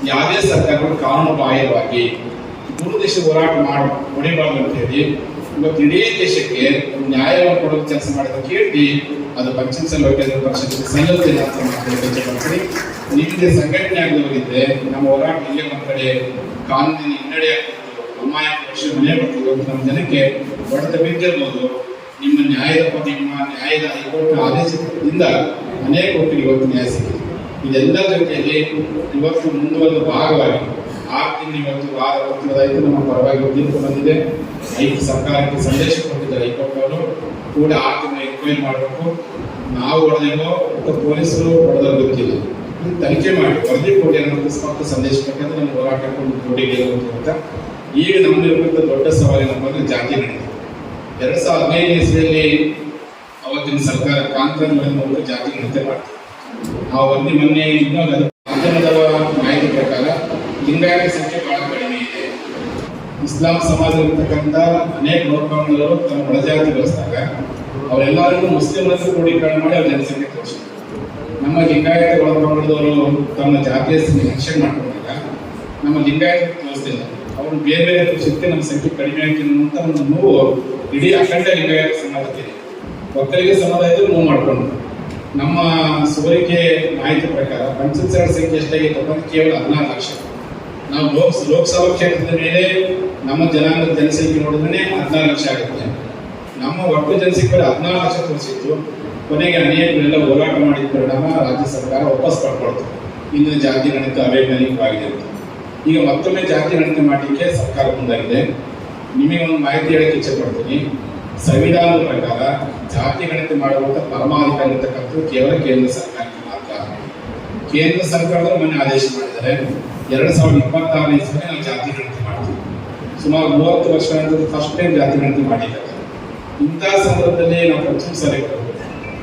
ಯಾವುದೇ ಸರ್ಕಾರಗಳು ಕಾನೂನು ಬಾಹಿರವಾಗಿ ಮೂರು ದೇಶ ಹೋರಾಟ ಮಾಡಿ ಹೊಡಿಬಾರ್ದು ಅಂತ ಹೇಳಿ ಇವತ್ತು ಇಡೀ ದೇಶಕ್ಕೆ ನ್ಯಾಯವನ್ನು ಕೊಡೋದು ಕೆಲಸ ಮಾಡಿದ ಕೀರ್ತಿ ಅದು ಪಂಚಮಸಲ ವಕೀಲರ ಪರಿಷತ್ತಿಗೆ ಸಲ್ಲುತ್ತಿಲ್ಲ ಅಂತ ಸಂಘಟನೆ ಆಗದವರಿದ್ದೆ ನಮ್ಮ ಹೋರಾಟ ಇಲ್ಲೇ ಒಂದ್ ಕಡೆ ಕಾನೂನಿನ ಹಿನ್ನಡೆ ಅಮಾಯಕ ಪಕ್ಷ ಮನೆ ಬರ್ತದೆ ನಮ್ಮ ಜನಕ್ಕೆ ಹೊಡೆತ ಬಿದ್ದಿರ್ಬೋದು. ನಿಮ್ಮ ನ್ಯಾಯದ ನಿಮ್ಮ ನ್ಯಾಯದ ಹೈಕೋರ್ಟ್ ಆದೇಶದಿಂದ ಅನೇಕ ಒಟ್ಟಿಗೆ ಇವತ್ತು ನ್ಯಾಯ ಸಿಕ್ಕಿದೆ. ಇದೆಲ್ಲ ಜೊತೆಯಲ್ಲಿ ಇವತ್ತು ಮುಂದುವರೆದ ಭಾಗವಾಗಿ ಆರು ತಿಂಗಳು, ಇವತ್ತು ವಾರ ನಮ್ಮ ಪರವಾಗಿ ತೀರ್ಪು ಬಂದಿದೆ. ಐದು ಸರ್ಕಾರಕ್ಕೆ ಸಂದೇಶ ಕೊಟ್ಟಿದ್ದಾರೆ. ಹೈಕೋರ್ಟ್ ಕೂಡ ಆ ದಿನ ಎನ್ಕ್ವೈರಿ ಮಾಡಬೇಕು. ನಾವು ಹೊಡೆದೇನೋ ಅಥವಾ ಪೊಲೀಸರು ಹೊಡೆದ ಗೊತ್ತಿಲ್ಲ. ತನಿಖೆ ಮಾಡಿ. ವರದಿ ಕೊಡಿ ಅನ್ನೋ ಅಕಸ್ಮಾತ್ ಸಂದೇಶ ಕೊಟ್ಟಂದ್ರೆ ನಮ್ಮ ಹೋರಾಟಕ್ಕೆ ಒಂದು ಕೊಡುಗೆ ಅಂತ ಈಗ ನಮ್ಮಲ್ಲಿರುವಂಥ ದೊಡ್ಡ ಸವಾಲೇನಪ್ಪ ಅಂದರೆ ಜಾತಿ ಗಣಿತ ಎರಡ್ ಸಾವಿರದ ಹದಿನೈದು ಇಸ್ವಿಯಲ್ಲಿ ಅವತ್ತಿನ ಸರ್ಕಾರ ಕಾಂತನ ಮೂಲಕ ಜಾತಿ ಗಣಿತ ಮಾಡ್ತಾರೆ ಆ ವರದಿ ಮೊನ್ನೆ ಇನ್ನೊಂದು ಮಾಧ್ಯಮದ ಮಾಹಿತಿ ಪ್ರಕಾರ ಲಿಂಗಾಯತ ಸಂಖ್ಯೆ ಇಸ್ಲಾಂ ಸಮಾಜ ಇರ್ತಕ್ಕಂಥ ಅನೇಕ ನೋಡ್ಕೊಂಡವರು ತಮ್ಮ ಒಳಜಾತಿ ಬೆಳೆಸಿದಾಗ ಅವರೆಲ್ಲರಿಗೂ ಮುಸ್ಲಿಮರನ್ನು ಕ್ರೋಢೀಕರಣ ಮಾಡಿ ಅವ್ರ ಜನಸಂಖ್ಯೆ ತೋರಿಸಿದ್ರು ನಮ್ಮ ಲಿಂಗಾಯತ ಒಳಗೊಂಡವರು ತಮ್ಮ ಜಾತಿಯ ರಕ್ಷಣೆ ಮಾಡ್ಕೊಂಡಾಗ ನಮ್ಮ ಲಿಂಗಾಯತ ತೋರಿಸಿಲ್ಲ ಅವರು ಬೇರೆ ಬೇರೆ ಶಕ್ತಿ ನಮ್ಮ ಸಂಖ್ಯೆ ಕಡಿಮೆ ಆಗ್ತೀನಿ ಅನ್ನುವಂಥ ಒಂದು ನೋವು ಇಡೀ ಅಖಂಡ ಲಿಂಗಾಯತ ಸಮಾಜದಲ್ಲಿ ಒಕ್ಕಲಿಗ ಸಮುದಾಯದಲ್ಲಿ ನೋವು ಮಾಡ್ಕೊಂಡು. ನಮ್ಮ ಸೋರಿಕೆ ಮಾಹಿತಿ ಪ್ರಕಾರ ಪಂಚಾಯತ್ ಸಂಖ್ಯೆ ಎಷ್ಟಾಗಿತ್ತು ಕೇವಲ ಹದಿನಾರು ಲಕ್ಷ. ನಾವು ಲೋಕ ಲೋಕಸಭಾ ಕ್ಷೇತ್ರದ ಮೇಲೆ ನಮ್ಮ ಜನಾಂಗದ ಜನಸಂಖ್ಯೆ ನೋಡಿದ್ರೆ ಹದಿನಾರು ಲಕ್ಷ ಆಗುತ್ತೆ. ನಮ್ಮ ಒಟ್ಟು ಜನಸಂಖ್ಯೆ ಹದಿನಾರು ಲಕ್ಷ ತೋರಿಸಿತ್ತು. ಕೊನೆಗೆ ಅನೇಕರೆಲ್ಲ ಹೋರಾಟ ಮಾಡಿದ ಪರಿಣಾಮ ರಾಜ್ಯ ಸರ್ಕಾರ ವಾಪಸ್ ಪಡ್ಕೊಳ್ತು. ಇನ್ನು ಜಾತಿ ಗಣಿತ ಅವೈಜ್ಞಾನಿಕವಾಗಿದೆ ಅಂತ. ಈಗ ಮತ್ತೊಮ್ಮೆ ಜಾತಿ ಗಣಿತ ಮಾಡಲಿಕ್ಕೆ ಸರ್ಕಾರ ಮುಂದಾಗಿದೆ. ನಿಮಗೆ ಒಂದು ಮಾಹಿತಿ ಹೇಳಕ್ಕೆ ಇಚ್ಛೆ ಪಡ್ತೀನಿ ಸಂವಿಧಾನದ ಪ್ರಕಾರ ಜಾತಿ ಗಣಿತ ಮಾಡುವಂತ ಪರಮಾಧಿಕಾರಿ ಇರ್ತಕ್ಕಂಥದ್ದು ಕೇವಲ ಕೇಂದ್ರ ಮಾತ್ರ ಕೇಂದ್ರ ಸರ್ಕಾರದವರು ಮೊನ್ನೆ ಆದೇಶ ಮಾಡಿದ್ದಾರೆ. ಎರಡ್ ಸಾವಿರದ ಇಪ್ಪತ್ತಾರನೇ ಇಸ್ವಿನ ನಾವು ಜಾತಿ ಗಣತಿ ಮಾಡ್ತೀವಿ. ಸುಮಾರು ಮೂವತ್ತು ವರ್ಷ ನಂತರ ಫಸ್ಟ್ ಟೈಮ್ ಜಾತಿ ಗಣತಿ ಮಾಡಿದ್ದಾರೆ. ಇಂತಹ ಸಂದರ್ಭದಲ್ಲಿ ನಾವು ಪ್ರಥಮ ಸಲಹೆ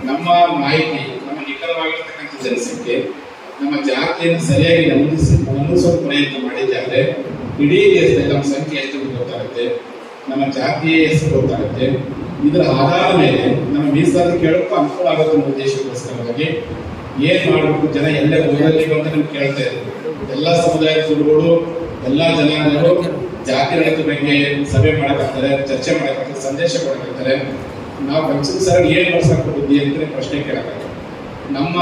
ನಮ್ಮ ಮಾಹಿತಿ, ನಮ್ಮ ನಿಖರವಾಗಿರ್ತಕ್ಕಂಥ ಜನಸಂಖ್ಯೆ ನಮ್ಮ ಜಾತಿಯನ್ನು ಸರಿಯಾಗಿ ನಮೂದಿಸಿ ನಮೂದಿಸುವ ಪ್ರಯತ್ನ ಮಾಡಿದ್ದಾರೆ ಇಡೀ ದೇಶದಲ್ಲಿ ನಮ್ಮ ಸಂಖ್ಯೆ ಎಷ್ಟು ಗೊತ್ತಾಗುತ್ತೆ ನಮ್ಮ ಜಾತಿಯ ಹೆಸರು ಗೊತ್ತಾಗುತ್ತೆ ಇದರ ಆಧಾರದ ಮೇಲೆ ನಮ್ಮ ಮೀಸಲಾತಿ ಕೇಳೋಕ್ಕೂ ಅನುಕೂಲ ಆಗುತ್ತೆ ಉದ್ದೇಶಕ್ಕೋಸ್ಕರವಾಗಿ ಏನ್ ಮಾಡಬೇಕು? ಜನ ಎಲ್ಲೇ ಊರಲ್ಲಿ ಅಂತ ನಮ್ಗೆ ಕೇಳ್ತಾ ಇದ್ರು. ಎಲ್ಲ ಸಮುದಾಯದ ಗುರುಗಳು, ಎಲ್ಲ ಜನಾಂಗಗಳು ಜಾತಿ ಬಗ್ಗೆ ಸಭೆ ಮಾಡಕ್ಕಾಗ್ತಾರೆ ಚರ್ಚೆ ಮಾಡಕ್ಕಾಗ್ತಾರೆ ಸಂದೇಶ ಕೊಡಕ್ಕಾಗ್ತಾರೆ ನಾವು ಪಂಚಮ ಸರ್ ಏನ್ ಮಾಡ್ಸಕ್ ಬುದ್ಧಿ ಅಂತ ಪ್ರಶ್ನೆ ಕೇಳಕತ್ತಾರೆ ನಮ್ಮ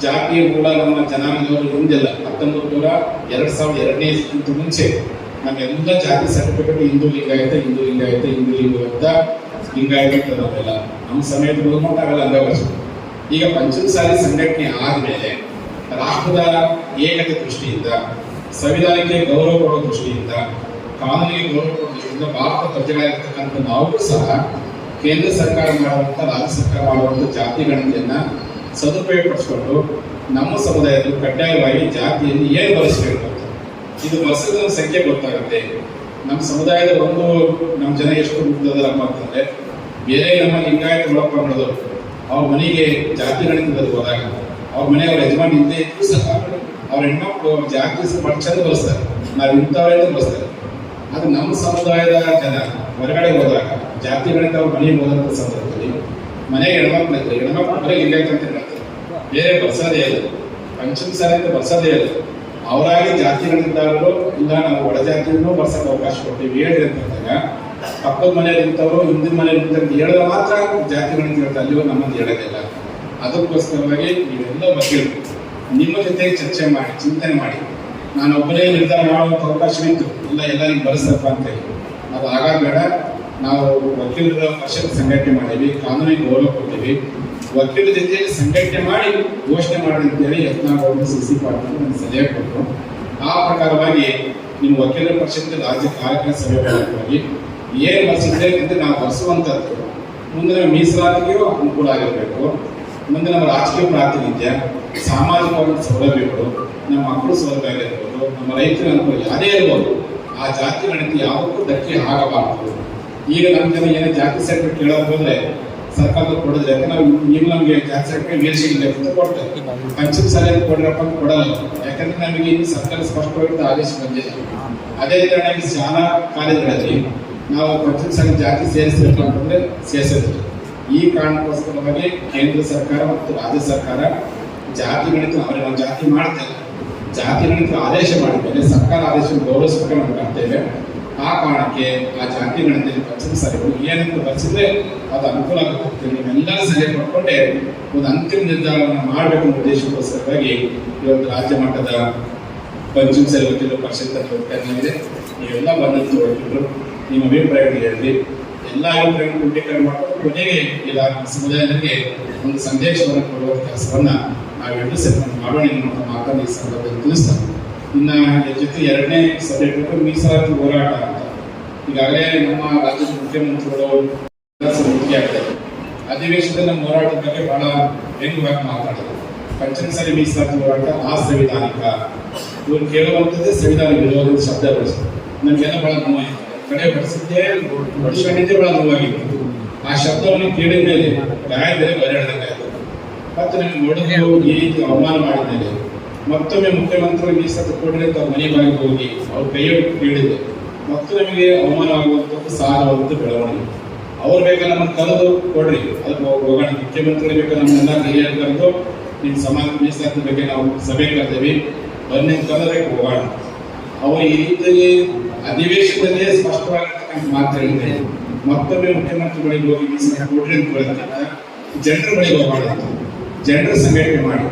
ಜಾತಿ, ಮೂಲ, ನಮ್ಮ ಜನಾಂಗದವರು ಹಿಂದೆಲ್ಲ. ಹತ್ತೊಂಬತ್ತು ನೂರ ಎರಡ್ ಸಾವಿರದ ಎರಡನೇ ಇಸ್ಕಿಂತ ಮುಂಚೆ ನಮ್ಮೆಲ್ಲ ಜಾತಿ ಸರ್ಟಿಫಿಕೇಟ್ ಹಿಂದೂ ಲಿಂಗಾಯತ ಹಿಂದೂ ಲಿಂಗಾಯತ ಹಿಂದೂ ಲಿಂಗಾಯತ ಲಿಂಗಾಯತ ನಾವೆಲ್ಲ ನಮ್ಮ ಸಮಯದ ಮೂಲಕ ಅವೆಲ್ಲ ಅಂಗವರ್ಷ ಈಗ ಪಂಚಮ ಸಾಲಿ ಸಂಘಟನೆ ಆದ್ಮೇಲೆ ರಾಷ್ಟ್ರದ ಏಕತೆ ದೃಷ್ಟಿಯಿಂದ, ಸಂವಿಧಾನಕ್ಕೆ ಗೌರವ ಕೊಡೋ ದೃಷ್ಟಿಯಿಂದ, ಕಾನೂನಿಗೆ ಗೌರವ ಕೊಡೋ ದೃಷ್ಟಿಯಿಂದ ಭಾರತ ಪ್ರಜೆಗಳಾಗಿರ್ತಕ್ಕಂಥ ನಾವು ಸಹ ಕೇಂದ್ರ ಸರ್ಕಾರ ಮಾಡುವಂಥ, ರಾಜ್ಯ ಸರ್ಕಾರ ಮಾಡುವಂಥ ಜಾತಿ ಗಣತಿಯನ್ನ ಸದುಪಯೋಗಪಡಿಸಿಕೊಂಡು ನಮ್ಮ ಸಮುದಾಯದಲ್ಲಿ ಕಡ್ಡಾಯವಾಗಿ ಜಾತಿಯನ್ನು ಏನು ಬಳಸಬೇಕು ಇದು ನಮ್ಮ ಸಂಖ್ಯೆ ಗೊತ್ತಾಗುತ್ತೆ. ನಮ್ಮ ಸಮುದಾಯದ ಒಂದು, ನಮ್ಮ ಜನ ಎಷ್ಟು ಮುಗ್ದದರಪ್ಪ ಅಂತಂದ್ರೆ, ಬೇರೆ ನಮ್ಮ ಲಿಂಗಾಯತ ಒಳಪಂಗಡದವರು ಅವ್ರ ಮನೆಗೆ ಜಾತಿ ಗಣಿತದಲ್ಲಿ ಹೋದಾಗ ಅವ್ರ ಮನೆಯವ್ರ ಯಜಮಾನ್ ಇದ್ದೇ ಇದ್ರು ಸಹ ಅವ್ರ ಹೆಣ್ಮಕ್ಳು ಅವ್ರ ಜಾತಿ ಬಹಳ ಚಂದ ಬಳಸ್ತಾರೆ ನಾವು ಇಂಥವರಿಂದ ಬಳಸ್ತಾರೆ ಅದು ನಮ್ಮ ಸಮುದಾಯದ ಜನ ಹೊರಗಡೆ ಹೋದಾಗ ಜಾತಿ ಗಣಿತ ಅವ್ರ ಮನೆಗೆ ಹೋದಂಥ ಸಂದರ್ಭದಲ್ಲಿ ಮನೆಗೆ ಹೆಣ್ಮಕ್ಳು ಇದ್ರೆ ಹೆಣ್ಮಕ್ಳು ಅಂದ್ರೆ ಇಲ್ಲ ಅಂತ ಹೇಳ್ತಾರೆ. ಬೇರೆ ಬರ್ಸೋದೇ ಅದು ಪಂಚಮ ಸಾರಿಂದ ಬರ್ಸೋದೇ ಇಲ್ಲ. ಅವರಾಗಿ ಜಾತಿ ಗಣಿತದಾರರು ಇಲ್ಲ, ನಾವು ಒಳ ಜಾತಿಯನ್ನು ಬರ್ಸಕ್ಕೆ ಅವಕಾಶ ಕೊಡ್ತೀವಿ ಹೇಳಿ ಅಂತ ಅಂದಾಗ ಪಕ್ಕದ ಮನೆಯಲ್ಲಿ ನಿಂತವರು, ಹಿಂದಿನ ಮನೆಯಲ್ಲಿ ನಿಂತವ್ರು ಮಾತ್ರ ಜಾತಿ ಕೇಳ್ತಾ ಅಲ್ಲಿಯೋ ನಮ್ಮನ್ನು ಹೇಳೋದಿಲ್ಲ ಅದಕ್ಕೋಸ್ಕರವಾಗಿ ನೀವೆಲ್ಲ ವಕೀಲರು ನಿಮ್ಮ ಜೊತೆ ಚರ್ಚೆ ಮಾಡಿ, ಚಿಂತನೆ ಮಾಡಿ. ನಾನು ಒಬ್ಬನೇ ನಿರ್ಧಾರ ಅವಕಾಶ ಇತ್ತು. ಇಲ್ಲ, ಎಲ್ಲರಿಗೂ ಬರೆಸಪ್ಪ ಅಂತ ಹೇಳಿ. ಅದು ಆಗಾಗ ನಾವು ವಕೀಲರ ಪರಿಷತ್ ಸಂಘಟನೆ ಮಾಡೀವಿ ಕಾನೂನಿಗೆ ಗೌರವ ಕೊಡ್ತೀವಿ ವಕೀಲರ ಜೊತೆ ಸಂಘಟನೆ ಮಾಡಿ ಘೋಷಣೆ ಮಾಡಿ ಅಂತೇಳಿ ಯತ್ನಾಗೌಡರು ಸಿ ಸಿ ಪಾಟೀಲ್ ಸಲಹೆ ಕೊಟ್ಟರು. ಆ ಪ್ರಕಾರವಾಗಿ ನಿಮ್ಮ ವಕೀಲರ ಪರಿಷತ್ ರಾಜ್ಯ ಕಾರ್ಯಕ್ರಮ ಸಭೆ ಏನು ಬರ್ಸಿದ್ದೆ ಅಂತ ನಾವು ಬರೆಸುವಂಥದ್ದು. ಮುಂದೆ ನಮ್ಮ ಮೀಸಲಾತಿಗೂ ಅನುಕೂಲ ಆಗಿರಬೇಕು. ಮುಂದೆ ನಮ್ಮ ರಾಜಕೀಯ ಪ್ರಾತಿನಿಧ್ಯ, ಸಾಮಾಜಿಕವಾದ ಸೌಲಭ್ಯಗಳು, ನಮ್ಮ ಮಕ್ಕಳು ಸೌಲಭ್ಯ ಆಗಿರ್ಬೋದು, ನಮ್ಮ ರೈತರ ಅನುಕೂಲ ಯಾರೇ ಇರ್ಬೋದು ಆ ಜಾತಿ ಗಣಿತ ಯಾವತ್ತೂ ಧಕ್ಕೆ ಆಗಬಾರದು ಈಗ ನಮ್ಮ ಜನ ಏನೋ ಜಾತಿ ಸರ್ಟಿಫಿಕೇಟ್ ಕೇಳೋದು ಹೋದ್ರೆ ಸರ್ಕಾರದ ಯಾಕಂದ್ರೆ ನಾವು ನೀವು ನಮಗೆ ಜಾತಿ ಸರ್ಟಿಫಿಕೇಟ್ ಇಲ್ಲ ಅಂತ ಕೊಡ್ತೇವೆ ಪಂಚಮ ಸಾಲ ಕೊಡ್ರಪ್ಪ ಕೊಡಲ್ಲ. ಯಾಕಂದ್ರೆ ನಮಗೆ ಸರ್ಕಾರ ಸ್ಪಷ್ಟವಾಗಿ ಆದೇಶ ಬಂದಿಲ್ಲ. ಅದೇ ತರನಾಗಿ ಶಾಲಾ ಕಾಲೇಜುಗಳಲ್ಲಿ ನಾವು ಪಕ್ಷದ ಸಂಘ ಜಾತಿ ಸೇರಿಸಬೇಕು ಅಂತಂದ್ರೆ ಸೇರಿಸಿದ್ರು ಈ ಕಾರಣಕ್ಕೋಸ್ಕರವಾಗಿ ಕೇಂದ್ರ ಸರ್ಕಾರ ಮತ್ತು ರಾಜ್ಯ ಸರ್ಕಾರ ಜಾತಿ ಗಣಿತ ಅವರಿಗೆ ನಾವು ಜಾತಿ ಮಾಡ್ತೇವೆ ಜಾತಿ ಗಣಿತ ಆದೇಶ ಮಾಡಿದ್ದೇವೆ ಸರ್ಕಾರ ಆದೇಶ ಗೌರವಿಸಬೇಕು ನಾವು ಕಾಣ್ತೇವೆ ಆ ಕಾರಣಕ್ಕೆ ಆ ಜಾತಿ ಗಣಿತದಲ್ಲಿ ಪಕ್ಷದ ಸಾಲಿಗಳು ಏನಂತ ಬರೆಸಿದ್ರೆ ಅದು ಅನುಕೂಲ ಆಗುತ್ತೆ. ನೀವೆಲ್ಲರೂ ಸಲಹೆ ಪಡ್ಕೊಂಡೆ ಒಂದು ಅಂತಿಮ ನಿರ್ಧಾರವನ್ನು ಮಾಡಬೇಕು ಅನ್ನೋ ಉದ್ದೇಶಕ್ಕೋಸ್ಕರವಾಗಿ ಇವತ್ತು ರಾಜ್ಯ ಮಟ್ಟದ ಪಂಚಮ ಸಲಹೆ ವಕೀಲರ ಪರಿಷತ್ ನೀವೆಲ್ಲ ಬಂದಂತ ವಕೀಲರು ನಿಮ್ಮ ಅಭಿಪ್ರಾಯಗಳು ಹೇಳಿ ಎಲ್ಲ ಅಭಿಪ್ರಾಯಗಳನ್ನು ಕ್ರೋಢೀಕರಣ ಮಾಡಿಕೊಂಡು ಕೊನೆಗೆ ಇಲ್ಲ ಸಮುದಾಯದವರಿಗೆ ಒಂದು ಸಂದೇಶವನ್ನು ಕೊಡುವ ಕೆಲಸವನ್ನ ನಾವೆಲ್ಲರೂ ಸೇರ್ಕೊಂಡು ಮಾಡೋಣ ಎನ್ನುವಂಥ ಮಾತನ್ನು ಈ ಸಂದರ್ಭದಲ್ಲಿ ತಿಳಿಸ್ತಾರೆ ಇನ್ನ ಜೊತೆ ಎರಡನೇ ಸಬ್ಜೆಕ್ಟ್ ಮೀಸಲಾತಿ ಹೋರಾಟ ಅಂತ. ಈಗಾಗಲೇ ನಮ್ಮ ರಾಜ್ಯದ ಮುಖ್ಯಮಂತ್ರಿಗಳು ಮುಖ್ಯ ಅಧಿವೇಶನದಲ್ಲಿ ನಮ್ಮ ಹೋರಾಟದ ಬಗ್ಗೆ ಬಹಳ ವ್ಯಂಗ್ಯವಾಗಿ ಮಾತಾಡಿದ್ರು. ಪಂಚಮ ಸರಿ ಮೀಸಲಾತಿ ಹೋರಾಟ ಅಸಂವಿಧಾನಿಕ ಇವ್ರು ಕೇಳುವಂಥದ್ದೇ ಸಂವಿಧಾನ ವಿರೋಧದ ಶಬ್ದ ಬಳಸಿದ್ರು ನಮಗೆಲ್ಲ ಬಹಳ ನೋವಾಯಿತು ಕಡೆ ಬಳಸಿದ್ದೇ ವರ್ಷ ಬಹಳ ನೋವಾಗಿತ್ತು ಆ ಶಬ್ದವನ್ನು ಕೇಳಿದ ಮೇಲೆ ಗಾಯ ಬೇರೆ ಆಯಿತು. ಮತ್ತು ನಿಮ್ಗೆ ಹೋಗಿ ಈ ರೀತಿ ಅವಮಾನ ಮಾಡಿದ್ದೇನೆ. ಮತ್ತೊಮ್ಮೆ ಮುಖ್ಯಮಂತ್ರಿ ಮೀಸಲಾತಿ ಕೊಡ್ರಿ ಅಂತ ಅವ್ರ ಮನೆ ಬಾಗಿಗೆ ಹೋಗಿ ಅವ್ರ ಕೈಯೊಟ್ಟು ಕೇಳಿದೆ ಮತ್ತು ನಿಮಗೆ ಅವಮಾನ ಆಗುವಂಥದ್ದು ಸಾರವಾದಂಥ ಬೆಳವಣಿಗೆ. ಅವ್ರು ಬೇಕಾ ನಮ್ಮನ್ನು ಕರೆದು ಕೊಡ್ರಿ. ಅದಕ್ಕೆ ಹೋಗೋಣ. ಮುಖ್ಯಮಂತ್ರಿ ಬೇಕಾ ನಮ್ಮನ್ನೆಲ್ಲ ಕೈಯಲ್ಲಿ ಕರೆದು ನಿಮ್ಮ ಸಮಾಜ ಮೀಸಲಾತಿ ಬಗ್ಗೆ ನಾವು ಸಭೆ ಕರೆದೇವಿ. ಬನ್ನಿ ಕರೆದ್ರೆ ಹೋಗೋಣ. ಅವರು ಈ ರೀತಿ ಅಧಿವೇಶನದಲ್ಲೇ ಸ್ಪಷ್ಟವಾಗಿರ್ತಕ್ಕಂಥ ಮಾತು ಹೇಳಿದ್ರೆ ಮತ್ತೊಮ್ಮೆ ಮುಖ್ಯಮಂತ್ರಿಗಳಿಗೆ ಹೋಗಿ ಮೀಸಲಾತಿ ಕೊಡ್ರಿ ಜನರ ಬಳಿ ಹೋಗೋಣ. ಜನರ ಸಂಘಟನೆ ಮಾಡಿ.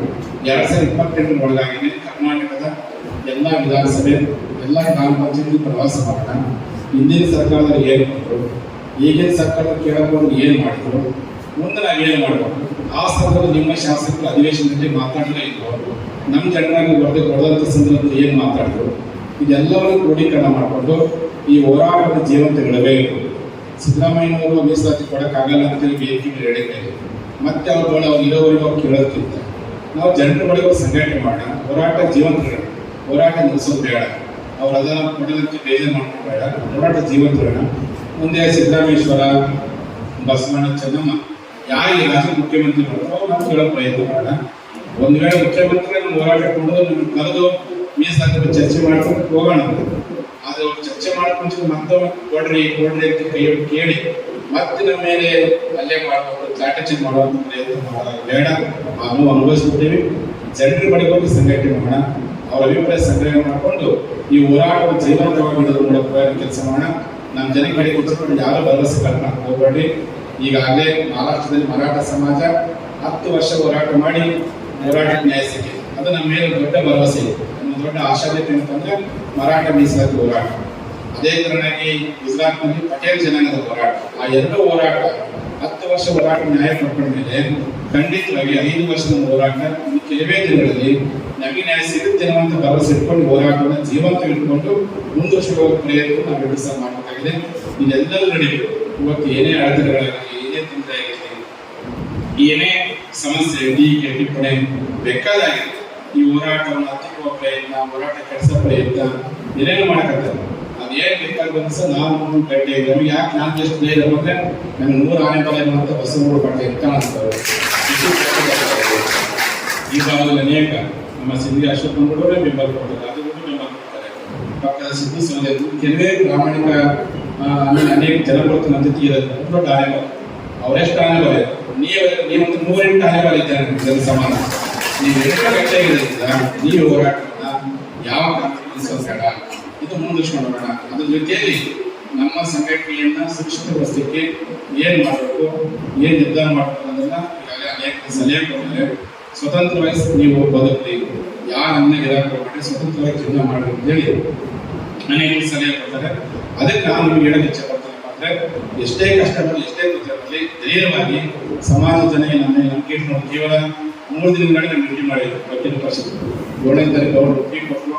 ಎರಡ್ ಸಾವಿರದ ಇಪ್ಪತ್ತೆಂಟು ಒಳಗಾಗಿದೆ ಕರ್ನಾಟಕದ ಎಲ್ಲ ವಿಧಾನಸಭೆ, ಎಲ್ಲ ಗ್ರಾಮ ಪಂಚಾಯತಿ ಪ್ರವಾಸ ಮಾಡೋಣ. ಹಿಂದಿನ ಸರ್ಕಾರದಲ್ಲಿ ಏನು ಮಾಡಿದ್ರು? ಈಗಿನ ಸರ್ಕಾರದ ಕೇಳಬಹುದು ಏನು ಮಾಡಿದ್ರು? ಮುಂದೆ ಏನು ಮಾಡಬೇಕು? ಆ ಸಂದರ್ಭದಲ್ಲಿ ನಿಮ್ಮ ಶಾಸಕರು ಅಧಿವೇಶನದಲ್ಲಿ ಮಾತಾಡಲೇ ಇದ್ರು. ನಮ್ಮ ಜನರಾಗಿ ವರದಿ ಕೊಡದಂಥ ಸಂದರ್ಭದಲ್ಲಿ ಏನು ಮಾತಾಡಿದ್ರು? ಇದೆಲ್ಲವನ್ನು ಕ್ರೋಢೀಕರಣ ಮಾಡಿಕೊಂಡು ಈ ಹೋರಾಟದ ಜೀವಂತಗೊಳ್ಳಬೇಕು ಸಿದ್ದರಾಮಯ್ಯನವರು ಮೀಸಲಾತಿ ಕೊಡೋಕ್ಕಾಗಲ್ಲ ಅಂತೇಳಿ ವೇದಿಕೆ ಮೇಲೆ ಹೇಳಿದ್ದಾರೆ ಮತ್ತೆ ಅವ್ರುಗಳು ಅವ್ರು ಇರೋವರೆಗೂ ಅವ್ರು ಕೇಳೋದಕ್ಕಿಂತ. ನಾವು ಜನರ ಬಳಿ ಅವ್ರು ಸಂಘಟನೆ ಮಾಡೋಣ. ಹೋರಾಟ ಜೀವಂತ ಇಡೋಣ. ಹೋರಾಟ ನಿಲ್ಲಿಸೋದು ಬೇಡ. ಅವ್ರು ಅದನ್ನ ಕೊಡೋದಕ್ಕೆ ಬೇಜಾರು ಬೇಡ. ಹೋರಾಟ ಜೀವಂತ ಇಡೋಣ. ಮುಂದೆ ಸಿದ್ದರಾಮೇಶ್ವರ, ಬಸವಣ್ಣ, ಚೆನ್ನಮ್ಮ. ಯಾರಿಗೆ ರಾಜ್ಯ ಮುಖ್ಯಮಂತ್ರಿ ಮಾಡ್ತಾರೋ ಅವ್ರು ನಾವು ಕೇಳೋ ಪ್ರಯತ್ನ ಮಾಡೋಣ. ಒಂದು ವೇಳೆ ಮುಖ್ಯಮಂತ್ರಿ ಹೋರಾಟ ಕೊಡೋದು ನಿಮ್ಗೆ ಕರೆದು ಮೀಸಲಾತಿ ಚರ್ಚೆ ಮಾಡ್ಕೊಂಡು ಹೋಗೋಣ. ಆದ್ರೆ ಅವ್ರು ಚರ್ಚೆ ಮಾಡ್ಕೊಂಡು ಮತ್ತೊಮ್ಮೆ ಕೊಡ್ರಿ ಕೊಡ್ರಿ ಅಂತ ಕೈ ಕೇಳಿ ಮತ್ತೆ ನಮ್ಮ ಮೇಲೆ ಅಲ್ಲೇ ಮಾಡುವಂತ ಚಾಟಚಿ ಮಾಡುವಂತ ಪ್ರಯತ್ನ ಮಾಡೋದು ಬೇಡ. ನಾವು ಅನುಭವಿಸ್ಬಿಡ್ತೀವಿ ಜನರ ಬಳಿ ಹೋಗಿ ಸಂಘಟನೆ ಮಾಡೋಣ. ಅವರ ಅಭಿಪ್ರಾಯ ಸಂಗ್ರಹ ಮಾಡಿಕೊಂಡು ಈ ಹೋರಾಟವನ್ನು ಜೀವಂತವಾಗಿಡೋದ್ರ ಮೂಲಕ ಕೆಲಸ ಮಾಡೋಣ. ನಮ್ಮ ಜನ ಕಡೆ ಕೂತ್ಕೊಂಡು ಯಾರು ಭರವಸೆ ಕಲ್ಪನೆ ಹೋಗ್ಬೇಡಿ ಈಗಾಗಲೇ ಮಹಾರಾಷ್ಟ್ರದಲ್ಲಿ ಮರಾಠ ಸಮಾಜ ಹತ್ತು ವರ್ಷ ಹೋರಾಟ ಮಾಡಿ ಹೋರಾಟ ನ್ಯಾಯ ಸಿಕ್ಕಿದೆ. ಅದು ನಮ್ಮ ಮೇಲೆ ದೊಡ್ಡ ಭರವಸೆ ಇದೆ. ದೊಡ್ಡ ಆಶಾದ್ಯತೆ ಅಂತಂದ್ರೆ ಮರಾಠ ಮೀಸಲಾತಿ ಹೋರಾಟ. ಅದೇ ತರನಾಗಿ ಗುಜರಾತ್ನಲ್ಲಿ ಪಟೇಲ್ ಜನಾಂಗದ ಹೋರಾಟ. ಆ ಎರಡು ಹೋರಾಟ ಹತ್ತು ವರ್ಷ ಹೋರಾಟ ನ್ಯಾಯ ಪಡ್ಕೊಂಡ ಮೇಲೆ ಖಂಡಿತವಾಗಿ ಐದು ವರ್ಷದ ಹೋರಾಟ ಕೆಲವೇ ದಿನಗಳಲ್ಲಿ ನಮಗೆ ನ್ಯಾಯ ಸಿಗುತ್ತೆ ಅನ್ನುವಂಥ ಭರವಸೆ ಇಟ್ಕೊಂಡು ಹೋರಾಟವನ್ನು ಜೀವಂತ ಇಟ್ಕೊಂಡು ಮುಂದುವರಿಸುವ ಪ್ರಯತ್ನ ನಾವು ಎರಡು ಸಹ ಮಾಡಬೇಕಾಗಿದೆ. ಇದೆಲ್ಲರೂ ನಡೀಬೇಕು ಇವತ್ತು ಏನೇ ಅಡೆತಡೆಗಳಾಗಲಿ ಏನೇ ತೊಂದರೆ ಆಗಿರಲಿ ಏನೇ ಸಮಸ್ಯೆ ಟೀಕೆ ಟಿಪ್ಪಣಿ ಬೇಕಾದಾಗಿದೆ ಈ ಹೋರಾಟವನ್ನು ಹತ್ತಿಕ್ಕುವ ಪ್ರಯತ್ನ, ಹೋರಾಟ ಕೆಲಸ ಪ್ರಯತ್ನ ಏನೇನು ಮಾಡಕತ್ತಾರೆ. ಅದು ಏನ್ ಬೇಕಾಗುತ್ತೆ ಸರ್ ನಾನು ಗಡ್ಡೆ ನಮ್ಗೆ ಯಾಕೆ ನಾನು ಎಷ್ಟು ಬೇರೆ ಅಂದ್ರೆ ನಮ್ಗೆ ನೂರು ಆನೆ ಬಲ ಇರುವಂತ ಬಸವನಗೌಡ ಪಟ್ಟೆ ಅಂತ ಅನಿಸ್ತವೆ ಈ ಭಾಗದಲ್ಲಿ ಅನೇಕ ನಮ್ಮ ಸಿಂಧಿ ಅಶೋಕ್ ಬಂದ್ಬಿಡೋರೆ ಬೆಂಬಲ ಕೊಡ್ತಾರೆ ಅದು ಕೂಡ ಬೆಂಬಲ ಕೊಡ್ತಾರೆ ಪಕ್ಕದ ಸಿದ್ಧಿ ಸೌದೆ ಕೆಲವೇ ಪ್ರಾಮಾಣಿಕ ಅನೇಕ ಜನಗಳು ನನ್ನ ಜೊತೆ ಇರೋದು ದೊಡ್ಡ ಆನೆ ಬಲ ಅವರೆಷ್ಟು ಆನೆ ಬಲ ನೀವು ನೀವೊಂದು ನೂರೆಂಟು ಆನೆ ಬಲ ಇದ್ದಾರೆ ಜನ ಸಮಾನ ನೀವು ಗಟ್ಟಿಯಾಗಿರೋದ್ರಿಂದ ನೀವು ಹೋರಾಟವನ್ನ ಯಾವ ಬೇಡ, ಇದು ಮುಂದುವರ್ಸ್ಕೊಂಡು ಹೋಗೋಣ ಅದ್ರ ಜೊತೆಯಲ್ಲಿ ನಮ್ಮ ಸಂಘಟನೆಯನ್ನ ಸುರಕ್ಷಿತಗೊಳಿಸಲಿಕ್ಕೆ ಏನು ಮಾಡಬೇಕು, ಏನು ನಿರ್ಧಾರ ಮಾಡಬೇಕು ಅನ್ನೋದನ್ನ ಈಗಾಗಲೇ ಅನೇಕ ಸಲಹೆ ಕೊಡ್ತಾರೆ ಸ್ವತಂತ್ರವಾಗಿ ನೀವು ಬದುಕಲಿ. ಯಾರನ್ನ ಗಿರಾಕಿ ಸ್ವತಂತ್ರವಾಗಿ ಜೀವನ ಮಾಡಬೇಕು ಅಂತ ಹೇಳಿ ಅನೇಕ ಸಲಹೆ ಕೊಡ್ತಾರೆ. ಅದಕ್ಕೆ ನಾನು ನಿಮ್ಗೆ ಹೇಳೋದು ಇಚ್ಛೆ ಪಡ್ತೇನಪ್ಪ ಎಷ್ಟೇ ಕಷ್ಟ ಬರಲಿ ಎಷ್ಟೇ ಬರಲಿ ಧೈರ್ಯವಾಗಿ ಸಮಾಜ ಜನ ನಮ್ಮ ಇಟ್ಕೊಂಡು ಕೇವಲ ಮೂರು ದಿನಗಳ ನಾನು ಭೇಟಿ ಮಾಡಿದ್ರು ವಕೀಲ ಪರಿಷತ್ ಏಳನೇ ತಾರೀಕು ಅವರು ಭೇಟಿ ಕೊಟ್ಟರು.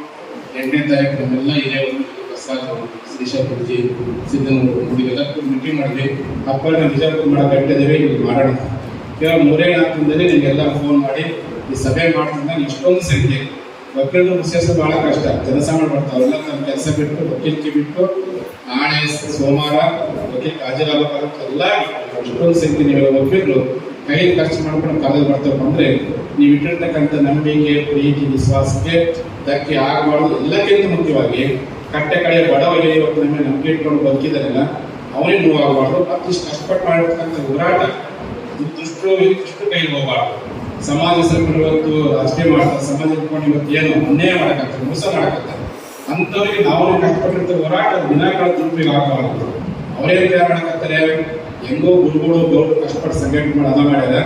ಎಂಟನೇ ತಾರೀಕು ನಮ್ಮೆಲ್ಲ ಒಂದು ಪ್ರಸಾದ್ ಅವರು ಶ್ರೀಶಾ ಕುರ್ಜಿ ಸಿದ್ದನೂರು ಇದೆಲ್ಲ ಭೇಟಿ ಮಾಡಿದ್ವಿ ಅಪ್ಪ ನಾವು ಬಿಜಾಪುರ ಮಾಡೋ ಕಟ್ಟಿದ್ದೇವೆ ಇಲ್ಲಿ ಮಾಡೋಣ ಕೇವಲ ಮೂರೇ ನಾಲ್ಕು ದಿನದಲ್ಲಿ ನಿಮಗೆಲ್ಲ ಫೋನ್ ಮಾಡಿ, ಈ ಸಭೆ ಮಾಡ್ತಿದ್ದ ಇಷ್ಟೊಂದು ಸಂಖ್ಯೆ. ವಕೀಲರು ವಿಶೇಷ ಭಾಳ ಕಷ್ಟ. ಜನಸಾಮಾನ್ಯ ಮಾಡ್ತಾರೆ ಎಲ್ಲ ತಮ್ಮ ಕೆಲಸ ಬಿಟ್ಟು ವಕೀಲಿಕೆ ಬಿಟ್ಟು, ನಾಳೆ ಸೋಮವಾರ ವಕೀಲ ಹಾಜರಾಗಬೇಕಾಗುತ್ತೆ ಎಲ್ಲ ಇಷ್ಟೊಂದು ಸಂಖ್ಯೆ ನೀವು ವಕೀಲರು ಕೈ ಖರ್ಚು ಮಾಡ್ಕೊಂಡು ಕಾಲೇಜ್ ಬರ್ತಪ್ಪ ಅಂದ್ರೆ ನೀವು ಇಟ್ಟಿರ್ತಕ್ಕಂಥ ನಂಬಿಕೆ, ಪ್ರೀತಿ, ವಿಶ್ವಾಸಕ್ಕೆ ಧಕ್ಕೆ ಆಗಬಾರ್ದು. ಎಲ್ಲಕ್ಕಿಂತ ಮುಖ್ಯವಾಗಿ ಕಟ್ಟೆ ಕಡೆಯ ಬಡವರಿಗೆ ಇವತ್ತು ನಮ್ಮ ನಂಬಿಕೆ ಇಟ್ಕೊಂಡು ಬದುಕಿದಾರಲ್ಲ ಅವನಿಗೆ ನೋವಾಗಬಾರ್ದು ಮತ್ತು ಇಷ್ಟು ಕಷ್ಟಪಟ್ಟು ಮಾಡಿರ್ತಕ್ಕಂಥ ಹೋರಾಟ ದುಷ್ಟು ಇಷ್ಟು ಕೈ ಹೋಗಬಾರ್ದು. ಸಮಾಜ ಇವತ್ತು ಅಷ್ಟೇ ಮಾಡ್ತಾರೆ, ಸಮಾಜ ಇಟ್ಕೊಂಡು ಇವತ್ತು ಏನು ಅನ್ಯಾಯ ಮಾಡಕತ್ತಾರೆ, ಮೋಸ ಮಾಡಕತ್ತಾರೆ. ಅಂಥವ್ರಿಗೆ ನಾವು ಕಷ್ಟಪಟ್ಟಿರ್ತ ಹೋರಾಟ ದಿನಗಳ ದುರುಪಯೋಗ ಆಗಬಾರ್ದು. ಅವರೇನು ತಯಾರು ಮಾಡಕತ್ತಾರೆ? ಹೆಂಗೋ ಗುರುಗಳು ಗೌರವ ಕಷ್ಟಪಟ್ಟು ಸಂಘಟನೆ ಮಾಡಿ ಅದ ಮಾಡಿದೆ.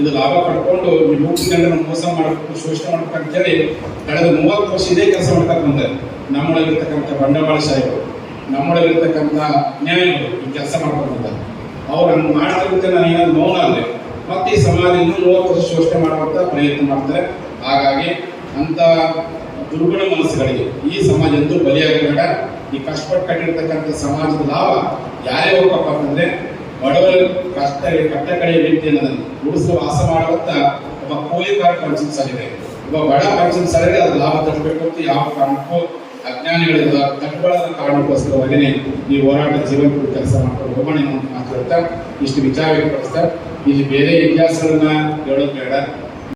ಇದು ಲಾಭ ಪಡ್ಕೊಂಡು ನೀವು ಮೂರು ಮೋಸ ಮಾಡಬೇಕು, ಶೋಷಣೆ ಮಾಡ್ಬೇಕು ಅಂತೇಳಿ ಕಳೆದ ಮೂವತ್ತು ವರ್ಷ ಇದೇ ಕೆಲಸ ಮಾಡ್ತಾ ಬಂದ್ದಾರೆ ನಮ್ಮೊಳಗಿರ್ತಕ್ಕಂಥ ಬಂಡವಾಳಶಾಹಿಗಳು ನಮ್ಮೊಳಗಿರ್ತಕ್ಕಂಥ ಅನ್ಯಾಯಗಳು ಈ ಕೆಲಸ ಮಾಡ್ಕೊಂಡು ಅವ್ರು ಹಂಗೆ ಮಾಡ್ತಿರುತ್ತೆ ನಾನು ಏನಾದ್ರು ಮೌನ ಮತ್ತೆ ಈ ಸಮಾಜ ಇನ್ನೂ ಮೂವತ್ತು ವರ್ಷ ಶೋಷಣೆ ಮಾಡುವಂಥ ಪ್ರಯತ್ನ ಮಾಡ್ತಾರೆ. ಹಾಗಾಗಿ ಅಂತ ದುರ್ಗುಣ ಮನಸ್ಸುಗಳಿಗೆ ಈ ಸಮಾಜ ಎಂದೂ ಬಲಿಯಾಗಬೇಡ. ಈ ಕಷ್ಟಪಟ್ಟು ಕಟ್ಟಿರ್ತಕ್ಕಂಥ ಸಮಾಜದ ಲಾಭ ಯಾರೇ ಹೋಗಪ್ಪ ಅಂತಂದ್ರೆ ಬಡವರ ಕಷ್ಟ ಕಟ್ಟ ಕಡೆ ವ್ಯಕ್ತಿ ಅನ್ನೋದನ್ನು ಗುಡಿಸಲು ವಾಸ ಮಾಡುವಂತ ಒಬ್ಬ ಕೂಲಿಕಾರ ಪಂಚಮ ಸಾಲಿದೆ ಒಬ್ಬ ಬಡ ಪಂಚಮ ಸಾಲಿಗೆ ಅದು ಲಾಭ ತಟ್ಟಬೇಕು ಅಂತ ಯಾವ ಕಾರಣಕ್ಕೂ ಅಜ್ಞಾನಿಗಳಿಂದ ತಟ್ಟುಗಳನ್ನ ಕಾರಣಕ್ಕೋಸ್ಕರವಾಗಿನೇ ಈ ಹೋರಾಟ ಜೀವನ ಕೆಲಸ ಮಾಡ್ಕೊಂಡು ಹೋಗೋಣ ಮಾತಾಡ್ತಾ ಇಷ್ಟು ವಿಚಾರ ವ್ಯಕ್ತಪಡಿಸ್ತಾ ಇಲ್ಲಿ ಬೇರೆ ಇತಿಹಾಸಗಳನ್ನ ಹೇಳೋದು ಬೇಡ.